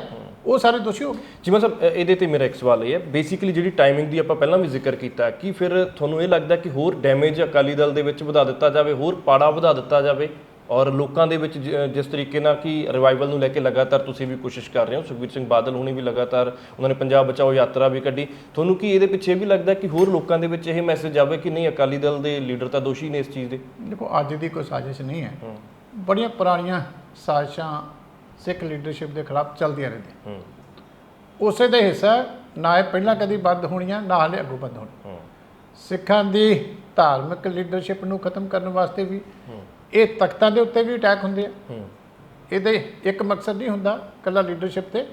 ਉਹ ਸਾਰੇ ਦੋਸ਼ੀ ਹੋ ਗਏ। ਜਿਵੇਂ ਸਰ ਅ, ਇਹਦੇ ਤੇ ਮੇਰਾ ਇੱਕ ਸਵਾਲ ਇਹ ਹੈ। ਬੇਸਿਕਲੀ ਜਿਹੜੀ ਟਾਈਮਿੰਗ ਦੀ ਆਪਾਂ ਪਹਿਲਾਂ ਵੀ ਜ਼ਿਕਰ ਕੀਤਾ ਕਿ ਫਿਰ ਤੁਹਾਨੂੰ ਇਹ ਲੱਗਦਾ ਕਿ ਹੋਰ ਡੈਮੇਜ ਅਕਾਲੀ ਦਲ ਦੇ ਵਿੱਚ ਵਧਾ ਦਿੱਤਾ ਜਾਵੇ ਹੋਰ ਪਾੜਾ ਵਧਾ ਦਿੱਤਾ ਜਾਵੇ? ਔਰ ਲੋਕਾਂ ਦੇ ਵਿੱਚ ਜ- ਜਿਸ ਤਰੀਕੇ ਨਾਲ ਕਿ ਰਿਵਾਈਵਲ ਨੂੰ ਲੈ ਕੇ ਲਗਾਤਾਰ ਤੁਸੀਂ ਵੀ ਕੋਸ਼ਿਸ਼ ਕਰ ਰਹੇ ਹੋ ਸੁਖਬੀਰ ਸਿੰਘ ਬਾਦਲ ਹੁਣੀ ਵੀ ਲਗਾਤਾਰ ਉਹਨਾਂ ਨੇ ਪੰਜਾਬ ਬਚਾਓ ਯਾਤਰਾ ਵੀ ਕੱਢੀ। ਤੁਹਾਨੂੰ ਕੀ ਇਹਦੇ ਪਿੱਛੇ ਵੀ ਲੱਗਦਾ ਕਿ ਹੋਰ ਲੋਕਾਂ ਦੇ ਵਿੱਚ ਇਹ ਮੈਸੇਜ ਜਾਵੇ ਕਿ ਨਹੀਂ ਅਕਾਲੀ ਦਲ ਦੇ ਲੀਡਰ ਤਾਂ ਦੋਸ਼ੀ ਨੇ ਇਸ ਚੀਜ਼ ਦੇ? ਦੇਖੋ ਅੱਜ ਦੀ ਕੋਈ ਸਾਜ਼ਿਸ਼ ਨਹੀਂ ਹੈ। ਬੜੀਆਂ ਪੁਰਾਣੀਆਂ ਸਾਜ਼ਿਸ਼ਾਂ ਸਿੱਖ ਲੀਡਰਸ਼ਿਪ ਦੇ ਖਿਲਾਫ ਚੱਲਦੀਆਂ ਰਹਿੰਦੀਆਂ। ਹੂੰ। ਉਸੇ ਦੇ ਹਿੱਸਾ ਨਾ ਇਹ ਪਹਿਲਾਂ ਕਦੀ ਬੰਦ ਹੋਣੀਆਂ ਨਾ ਹਾਲੇ ਅੱਗੋਂ ਬੰਦ ਹੋਣੀਆਂ। ਹੂੰ। ਸਿੱਖਾਂ ਦੀ ਧਾਰਮਿਕ ਲੀਡਰਸ਼ਿਪ ਨੂੰ ਖਤਮ ਕਰਨ ਵਾਸਤੇ ਵੀ ਇਹ ਤਖਤਾਂ ਦੇ ਉੱਤੇ ਵੀ ਅਟੈਕ ਹੁੰਦੇ ਆ। ਇਹਦੇ ਇੱਕ ਮਕਸਦ ਨਹੀਂ ਹੁੰਦਾ ਕੱਲਾ ਲੀਡਰਸ਼ਿਪ ਤੇ।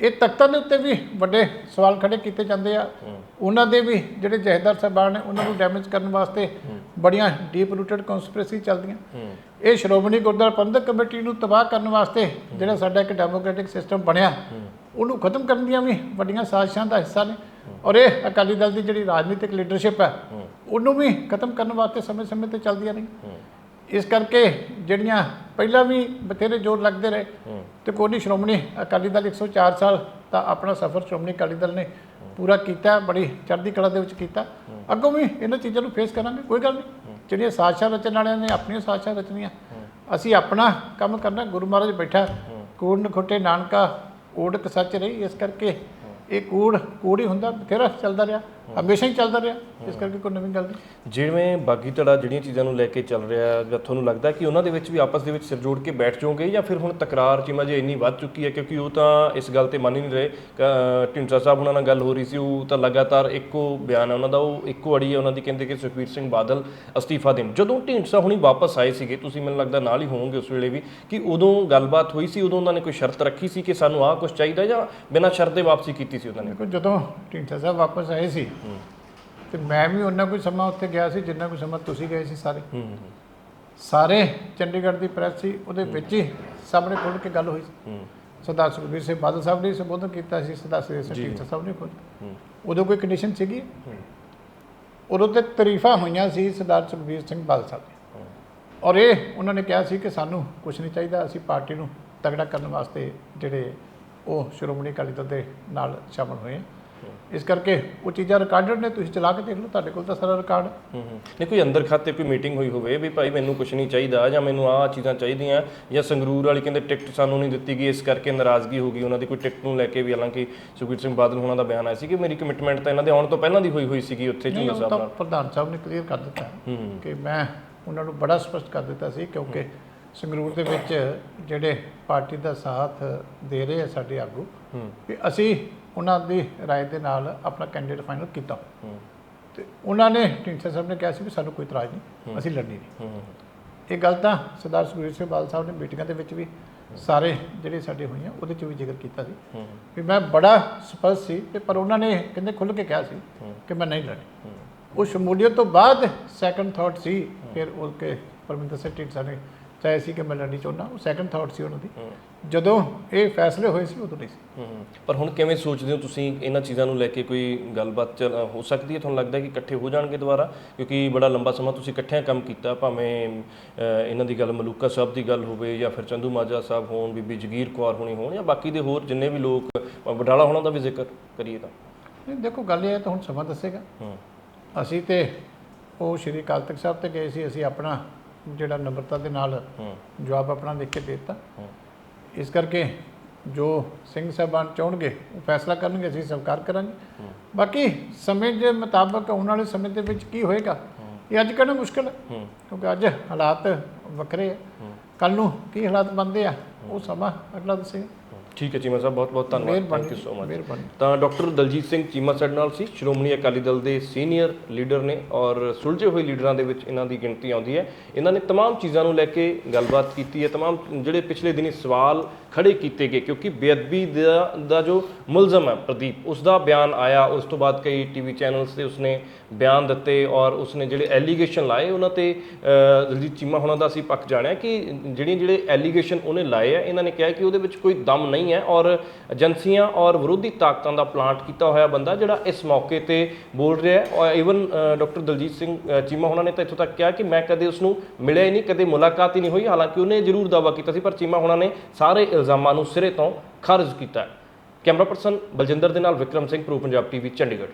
ਇਹ ਤਖਤਾਂ ਦੇ ਉੱਤੇ ਵੀ ਵੱਡੇ ਸਵਾਲ ਖੜੇ ਕੀਤੇ ਜਾਂਦੇ ਆ। ਉਹਨਾਂ ਦੇ ਵੀ ਜਿਹੜੇ ਜਹੇਦਾਰ ਸਾਹਿਬਾਨ ਨੇ ਉਹਨਾਂ ਨੂੰ ਡੈਮੇਜ ਕਰਨ ਵਾਸਤੇ ਬੜੀਆਂ ਡੀਪ ਰੂਟਡ ਕਨਸਪੀਰੇਸੀ ਚੱਲਦੀਆਂ। ਇਹ ਸ਼੍ਰੋਮਣੀ ਗੁਰਦੁਆਰਾ ਪ੍ਰਬੰਧਕ ਕਮੇਟੀ ਨੂੰ ਤਬਾਹ ਕਰਨ ਵਾਸਤੇ ਜਿਹੜਾ ਸਾਡਾ ਇੱਕ ਡੈਮੋਕ੍ਰੈਟਿਕ ਸਿਸਟਮ ਬਣਿਆ ਉਹਨੂੰ ਖਤਮ ਕਰਨ ਦੀਆਂ ਵੀ ਵੱਡੀਆਂ ਸਾਜ਼ਿਸ਼ਾਂ ਦਾ ਹਿੱਸਾ ਨੇ। ਔਰ ਇਹ ਅਕਾਲੀ ਦਲ ਦੀ ਜਿਹੜੀ ਰਾਜਨੀਤਿਕ ਲੀਡਰਸ਼ਿਪ ਹੈ। ਉਹਨੂੰ ਵੀ ਖਤਮ ਕਰਨ ਵਾਸਤੇ ਸਮੇਂ-ਸਮੇਂ ਤੇ ਚੱਲਦੀਆਂ ਰਹੀਆਂ। ਇਸ ਕਰਕੇ ਜਿਹੜੀਆਂ ਪਹਿਲਾਂ ਵੀ ਬਥੇਰੇ ਜ਼ੋਰ ਲੱਗਦੇ ਰਹੇ ਤੇ ਕੋਈ ਨਹੀਂ ਸ਼੍ਰੋਮਣੀ ਅਕਾਲੀ ਦਲ 104 ਸਾਲ ਤਾਂ ਆਪਣਾ ਸਫ਼ਰ ਸ਼੍ਰੋਮਣੀ ਅਕਾਲੀ ਦਲ ਨੇ ਪੂਰਾ ਕੀਤਾ ਬੜੀ ਚੜ੍ਹਦੀ ਕਲਾ ਦੇ ਵਿੱਚ ਕੀਤਾ। ਅੱਗੋਂ ਵੀ ਇਹਨਾਂ ਚੀਜ਼ਾਂ ਨੂੰ ਫੇਸ ਕਰਾਂਗੇ ਕੋਈ ਗੱਲ ਨਹੀਂ ਜਿਹੜੀਆਂ ਸਾਜ਼ਿਸ਼ਾਂ ਰਚਣ ਵਾਲਿਆਂ ਨੇ ਆਪਣੀਆਂ ਸਾਜ਼ਿਸ਼ਾਂ ਰਚਣੀਆਂ। ਅਸੀਂ ਆਪਣਾ ਕੰਮ ਕਰਨਾ ਗੁਰੂ ਮਹਾਰਾਜ ਬੈਠਾ। ਕੂੜ ਨਖੁੱਟੇ ਨਾਨਕਾ ਓੜਕ ਸੱਚ ਰਹੀ ਇਸ ਕਰਕੇ ਇਹ ਕੂੜ ਕੂੜ ਹੀ ਹੁੰਦਾ ਬਥੇਰਾ ਚੱਲਦਾ ਰਿਹਾ। ਹਮੇਸ਼ਾ ਹੀ ਚੱਲਦਾ ਰਿਹਾ ਇਸ ਕਰਕੇ ਕੋਈ ਨਵੀਂ ਗੱਲ ਨਹੀਂ। ਜਿਵੇਂ ਬਾਗੀ ਧੜਾ ਜਿਹੜੀਆਂ ਚੀਜ਼ਾਂ ਨੂੰ ਲੈ ਕੇ ਚੱਲ ਰਿਹਾ ਜਾਂ ਤੁਹਾਨੂੰ ਲੱਗਦਾ ਕਿ ਉਹਨਾਂ ਦੇ ਵਿੱਚ ਵੀ ਆਪਸ ਦੇ ਵਿੱਚ ਸਿਰ ਜੋੜ ਕੇ ਬੈਠ ਜਾਓਗੇ ਜਾਂ ਫਿਰ ਹੁਣ ਤਕਰਾਰ ਚੀਮਾ ਜੇ ਇੰਨੀ ਵੱਧ ਚੁੱਕੀ ਹੈ ਕਿਉਂਕਿ ਉਹ ਤਾਂ ਇਸ ਗੱਲ ਤੇ ਮੰਨ ਹੀ ਨਹੀਂ ਰਹੇ। ਢੀਂਡਸਾ ਸਾਹਿਬ ਉਹਨਾਂ ਨਾਲ ਗੱਲ ਹੋ ਰਹੀ ਸੀ ਉਹ ਤਾਂ ਲਗਾਤਾਰ ਇੱਕੋ ਬਿਆਨ ਹੈ ਉਹਨਾਂ ਦਾ ਉਹ ਇੱਕੋ ਅੜੀ ਹੈ ਉਹਨਾਂ ਦੀ ਕਹਿੰਦੇ ਕਿ ਸੁਖਬੀਰ ਸਿੰਘ ਬਾਦਲ ਅਸਤੀਫਾ ਦੇਣ। ਜਦੋਂ ਢੀਂਡਸਾ ਹੁਣੀ ਵਾਪਸ ਆਏ ਸੀਗੇ ਤੁਸੀਂ ਮੈਨੂੰ ਲੱਗਦਾ ਨਾਲ ਹੀ ਹੋਵੋਗੇ ਉਸ ਵੇਲੇ ਵੀ ਕਿ ਉਦੋਂ ਗੱਲਬਾਤ ਹੋਈ ਸੀ ਉਦੋਂ ਉਹਨਾਂ ਨੇ ਕੋਈ ਸ਼ਰਤ ਰੱਖੀ ਸੀ ਕਿ ਸਾਨੂੰ ਆਹ ਕੁਝ ਚਾਹੀਦਾ ਜਾਂ ਬਿਨਾਂ ਸ਼ਰਤ ਦੇ ਵਾਪਸੀ ਕੀਤੀ ਸੀ ਉਹਨਾਂ ਨੇ? ਜਦੋਂ ਢੀਂਡਸਾ ਸਾਹਿਬ ਵਾਪਸ ਆਏ ਸੀ ਤੇ ਮੈਂ ਵੀ ਉਹਨਾਂ ਕੋਈ ਸਮਾਂ ਉੱਥੇ ਗਿਆ ਸੀ ਜਿੰਨਾ ਕੋਈ ਸਮਾਂ ਤੁਸੀਂ ਗਏ ਸੀ ਸਾਰੇ। ਸਾਰੇ ਚੰਡੀਗੜ੍ਹ ਦੀ ਪ੍ਰੈਸ ਸੀ ਉਹਦੇ ਵਿੱਚ ਹੀ ਸਾਹਮਣੇ ਖੁੱਲ੍ਹ ਕੇ ਗੱਲ ਹੋਈ ਸੀ। ਸਰਦਾਰ ਸੁਖਬੀਰ ਸਿੰਘ ਬਾਦਲ ਸਾਹਿਬ ਨੇ ਸੰਬੋਧਨ ਕੀਤਾ ਸੀ ਸਰਦਾਰ ਸਿੰਘ ਢੀਂਡਸਾ ਸਾਹਿਬ ਨੇ ਖੁਦ ਉਦੋਂ ਕੋਈ ਕੰਡੀਸ਼ਨ ਸੀਗੀ? ਉਦੋਂ ਤੇ ਤਾਰੀਫਾਂ ਹੋਈਆਂ ਸੀ ਸਰਦਾਰ ਸੁਖਬੀਰ ਸਿੰਘ ਬਾਦਲ ਸਾਹਿਬ ਦੀ। ਔਰ ਇਹ ਉਹਨਾਂ ਨੇ ਕਿਹਾ ਸੀ ਕਿ ਸਾਨੂੰ ਕੁਝ ਨਹੀਂ ਚਾਹੀਦਾ ਅਸੀਂ ਪਾਰਟੀ ਨੂੰ ਤਗੜਾ ਕਰਨ ਵਾਸਤੇ ਜਿਹੜੇ ਉਹ ਸ਼੍ਰੋਮਣੀ ਅਕਾਲੀ ਦਲ ਦੇ ਨਾਲ ਸ਼ਾਮਲ ਹੋਏ। ਇਸ ਕਰਕੇ ਉਹ ਚੀਜ਼ਾਂ ਰਿਕਾਰਡਡ ਨੇ ਤੁਸੀਂ ਚਲਾ ਕੇ ਦੇਖ ਲਓ ਤੁਹਾਡੇ ਕੋਲ ਤਾਂ ਸਾਰਾ ਰਿਕਾਰਡ ਹੂੰ। ਹੂੰ ਨਹੀਂ ਕੋਈ ਅੰਦਰ ਖਾਤੇ ਕੋਈ ਮੀਟਿੰਗ ਹੋਈ ਹੋਵੇ ਵੀ ਭਾਈ ਮੈਨੂੰ ਕੁਝ ਨਹੀਂ ਚਾਹੀਦਾ ਜਾਂ ਮੈਨੂੰ ਆਹ ਚੀਜ਼ਾਂ ਚਾਹੀਦੀਆਂ ਜਾਂ ਸੰਗਰੂਰ ਵਾਲੀ ਕਹਿੰਦੇ ਟਿਕਟ ਸਾਨੂੰ ਨਹੀਂ ਦਿੱਤੀ ਗਈ ਇਸ ਕਰਕੇ ਨਾਰਾਜ਼ਗੀ ਹੋ ਗਈ ਉਹਨਾਂ ਦੀ ਕੋਈ ਟਿਕਟ ਨੂੰ ਲੈ ਕੇ ਵੀ ਹਾਲਾਂਕਿ ਸੁਖਬੀਰ ਸਿੰਘ ਬਾਦਲ ਹੋਣਾ ਦਾ ਬਿਆਨ ਆਇਆ ਸੀ ਕਿ ਮੇਰੀ ਕਮਿਟਮੈਂਟ ਤਾਂ ਇਹਨਾਂ ਦੇ ਆਉਣ ਤੋਂ ਪਹਿਲਾਂ ਦੀ ਹੋਈ ਹੋਈ ਸੀਗੀ ਉੱਥੇ ਉਹ ਸਾਹਿਬ ਨਾਲ। ਪ੍ਰਧਾਨ ਸਾਹਿਬ ਨੇ ਕਲੀਅਰ ਕਰ ਦਿੱਤਾ ਕਿ ਮੈਂ ਉਹਨਾਂ ਨੂੰ ਬੜਾ ਸਪਸ਼ਟ ਕਰ ਦਿੱਤਾ ਸੀ ਕਿਉਂਕਿ ਸੰਗਰੂਰ ਦੇ ਵਿੱਚ ਜਿਹੜੇ ਪਾਰਟੀ ਦਾ ਸਾਥ ਦੇ ਰਹੇ ਆ ਸਾਡੇ ਆਗੂ ਕਿ ਅਸੀਂ ਉਹਨਾਂ ਦੀ رائے ਦੇ ਨਾਲ ਆਪਣਾ ਕੈਂਡੀਡੇਟ ਫਾਈਨਲ ਕੀਤਾ ਹੂੰ ਤੇ ਉਹਨਾਂ ਨੇ ਢੀਂਡਸਾ ਸਾਹਿਬ ਨੇ ਕਿਹਾ ਸੀ ਵੀ ਸਾਨੂੰ ਕੋਈ ਇਤਰਾਜ਼ ਨਹੀਂ ਅਸੀਂ ਲੜਨੀ ਨਹੀਂ ਹੂੰ ਇਹ ਗੱਲ ਤਾਂ ਸਰਦਾਰ ਸੁਖਬੀਰ ਸਿੰਘ ਬਾਦਲ ਸਾਹਿਬ ਨੇ ਮੀਟਿੰਗਾਂ ਦੇ ਵਿੱਚ ਵੀ ਸਾਰੇ ਜਿਹੜੇ ਸਾਡੇ ਹੋਈਆਂ ਉਹਦੇ 'ਚ ਵੀ ਜ਼ਿਕਰ ਕੀਤਾ ਸੀ ਹੂੰ ਵੀ ਮੈਂ ਬੜਾ ਸਪਸ਼ਟ ਸੀ ਤੇ ਪਰ ਉਹਨਾਂ ਨੇ ਕਹਿੰਦੇ ਖੁੱਲ੍ਹ ਕੇ ਕਿਹਾ ਸੀ ਕਿ ਮੈਂ ਨਹੀਂ ਲੜਨੀ ਉਹ ਸ਼ਮੂਲੀਅਤ ਤੋਂ ਬਾਅਦ ਸੈਕੰਡ ਥਾਟ ਸੀ ਫਿਰ ਉਹ ਕੇ ਪਰਮਿੰਦਰ ਸਿੰਘ ਢੀਂਡਸਾ ਨੇ ਚਾਹੇ ਸੀ ਕਿ ਮੈਂ ਲੜਨੀ ਚਾਹੁੰਦਾ ਉਹ ਸੈਕੰਡ ਥਾਟ ਸੀ ਉਹਨਾਂ ਦੀ ਜਦੋਂ ਇਹ ਫੈਸਲੇ ਹੋਏ ਸੀ ਉਦੋਂ ਨਹੀਂ ਸੀ। ਹੂੰ ਪਰ ਹੁਣ ਕਿਵੇਂ ਸੋਚਦੇ ਹੋ ਤੁਸੀਂ ਇਹਨਾਂ ਚੀਜ਼ਾਂ ਨੂੰ ਲੈ ਕੇ ਕੋਈ ਗੱਲਬਾਤ ਚੱਲ- ਹੋ ਸਕਦੀ ਹੈ? ਤੁਹਾਨੂੰ ਲੱਗਦਾ ਹੈ ਕਿ ਇਕੱਠੇ ਹੋ ਜਾਣਗੇ ਦੁਬਾਰਾ? ਕਿਉਂਕਿ ਬੜਾ ਲੰਬਾ ਸਮਾਂ ਤੁਸੀਂ ਇਕੱਠਿਆਂ ਕੰਮ ਕੀਤਾ ਭਾਵੇਂ ਇਹਨਾਂ ਦੀ ਗੱਲ ਮਲੂਕਾ ਸਾਹਿਬ ਦੀ ਗੱਲ ਹੋਵੇ ਜਾਂ ਫਿਰ ਚੰਦੂ ਮਾਜਾ ਸਾਹਿਬ ਹੋਣ ਬੀਬੀ ਜਗੀਰ ਕੌਰ ਹੋਣੀ ਹੋਣ ਜਾਂ ਬਾਕੀ ਦੇ ਹੋਰ ਜਿੰਨੇ ਵੀ ਲੋਕ ਵਡਾਲਾ ਹੋਣਾ ਦਾ ਵੀ ਜ਼ਿਕਰ ਕਰੀਏ ਤਾਂ। ਨਹੀਂ ਦੇਖੋ ਗੱਲ ਇਹ ਹੈ ਤਾਂ ਹੁਣ ਸਮਾਂ ਦੱਸੇਗਾ। ਹੂੰ। ਅਸੀਂ ਤੇ ਉਹ ਸ਼੍ਰੀ ਅਕਾਲ ਤਖਤ ਸਾਹਿਬ ਤੇ ਗਏ ਸੀ ਅਸੀਂ ਆਪਣਾ ਜਿਹੜਾ ਨમ્રਤਾ ਦੇ ਨਾਲ ਹੂੰ। ਜਵਾਬ ਆਪਣਾ ਲਿਖ ਕੇ ਦੇ ਦਿੱਤਾ। ਹੂੰ। ਇਸ ਕਰਕੇ ਜੋ ਸਿੰਘ ਸਾਹਿਬਾਨ ਚਾਹਣਗੇ ਉਹ ਫੈਸਲਾ ਕਰਨਗੇ ਅਸੀਂ ਸਵੀਕਾਰ ਕਰਾਂਗੇ। ਬਾਕੀ ਸਮੇਂ ਦੇ ਮੁਤਾਬਕ ਆਉਣ ਵਾਲੇ ਸਮੇਂ ਦੇ ਵਿੱਚ ਕੀ ਹੋਏਗਾ? ਇਹ ਅੱਜ ਕਹਿਣਾ ਮੁਸ਼ਕਲ ਹੈ ਹੂੰ। ਕਿਉਂਕਿ ਅੱਜ ਹਾਲਾਤ ਵੱਖਰੇ ਆ। ਕੱਲ ਨੂੰ ਕੀ ਹਾਲਾਤ ਬਣਦੇ ਆ ਉਹ ਸਮਾਂ ਅਗਲਾ ਦੱਸੇਗਾ। ਠੀਕ ਹੈ ਚੀਮਾ ਸਾਹਿਬ ਬਹੁਤ ਬਹੁਤ ਧੰਨਵਾਦ ਮਿਹਰਬਾਨੀ ਥੈਂਕ ਯੂ ਸੋ ਮਚ ਮਿਹਰਬਾਨੀ ਤਾਂ ਡਾਕਟਰ ਦਲਜੀਤ ਸਿੰਘ ਚੀਮਾ ਸਾਡੇ ਨਾਲ ਸੀ ਸ਼੍ਰੋਮਣੀ ਅਕਾਲੀ ਦਲ ਦੇ ਸੀਨੀਅਰ ਲੀਡਰ ਨੇ ਔਰ ਸੁਲਝੇ ਹੋਏ ਲੀਡਰਾਂ ਦੇ ਵਿੱਚ ਇਹਨਾਂ ਦੀ ਗਿਣਤੀ ਆਉਂਦੀ ਹੈ ਇਹਨਾਂ ਨੇ तमाम ਚੀਜ਼ਾਂ ਨੂੰ ਲੈ ਕੇ ਗੱਲਬਾਤ ਕੀਤੀ ਹੈ तमाम ਜਿਹੜੇ ਪਿਛਲੇ ਦਿਨੀ ਸਵਾਲ ਖੜੇ ਕੀਤੇ ਗਏ ਕਿਉਂਕਿ ਬੇਅਦਬੀ ਦਾ ਦਾ ਜੋ ਮੁਲਜ਼ਮ ਹੈ ਪ੍ਰਦੀਪ ਉਸ ਦਾ ਬਿਆਨ ਆਇਆ ਉਸ ਤੋਂ ਬਾਅਦ ਕਈ ਟੀਵੀ ਚੈਨਲਸ ਤੇ ਉਸਨੇ ਬਿਆਨ ਦਿੱਤੇ ਔਰ ਉਸਨੇ ਜਿਹੜੇ ਐਲੀਗੇਸ਼ਨ ਲਾਏ, ਉਹਨਾਂ ਤੇ ਦਲਜੀਤ ਚੀਮਾ ਹੋਣਾ ਦਾ ਅਸੀਂ ਪੱਕ ਜਾਣਿਆ ਕਿ ਜਿਹੜੀਆਂ ਜਿਹੜੇ ਐਲੀਗੇਸ਼ਨ ਉਹਨੇ ਲਾਏ ਆ, ਇਹਨਾਂ ਨੇ ਕਿਹਾ ਕਿ ਉਹਦੇ ਵਿੱਚ ਕੋਈ ਦਮ ਨਹੀਂ ਹੈ ਔਰ ਏਜੰਸੀਆਂ ਔਰ ਵਿਰੋਧੀ ਤਾਕਤਾਂ ਦਾ ਪਲਾਂਟ ਕੀਤਾ ਹੋਇਆ ਬੰਦਾ ਜਿਹੜਾ ਇਸ ਮੌਕੇ ਤੇ ਬੋਲ ਰਿਹਾ ਹੈ। ਔਰ ਇਵਨ ਡਾਕਟਰ ਦਲਜੀਤ ਸਿੰਘ ਚੀਮਾ ਹੋਣਾ ਨੇ ਤਾਂ ਇੱਥੋਂ ਤੱਕ ਕਿਹਾ ਕਿ ਮੈਂ ਕਦੇ ਉਸ ਨੂੰ ਮਿਲਿਆ ਹੀ ਨਹੀਂ, ਕਦੇ ਮੁਲਾਕਾਤ ਹੀ ਨਹੀਂ ਹੋਈ। ਹਾਲਾਂਕਿ ਉਹਨੇ ਜ਼ਰੂਰ ਦਾਅਵਾ ਕੀਤਾ ਸੀ, ਪਰ ਚੀਮਾ ਹੋਣਾ ਨੇ ਸਾਰੇ ਇਲਜ਼ਾਮਾਂ ਨੂੰ ਸਿਰੇ ਤੋਂ ਖਾਰਜ ਕੀਤਾ ਕੈਮਰਾ ਪਰਸਨ ਬਲਜਿੰਦਰ ਦੇ ਨਾਲ ਵਿਕਰਮ ਸਿੰਘ, ਪ੍ਰੋ ਪੰਜਾਬ ਟੀਵੀ, ਚੰਡੀਗੜ੍ਹ।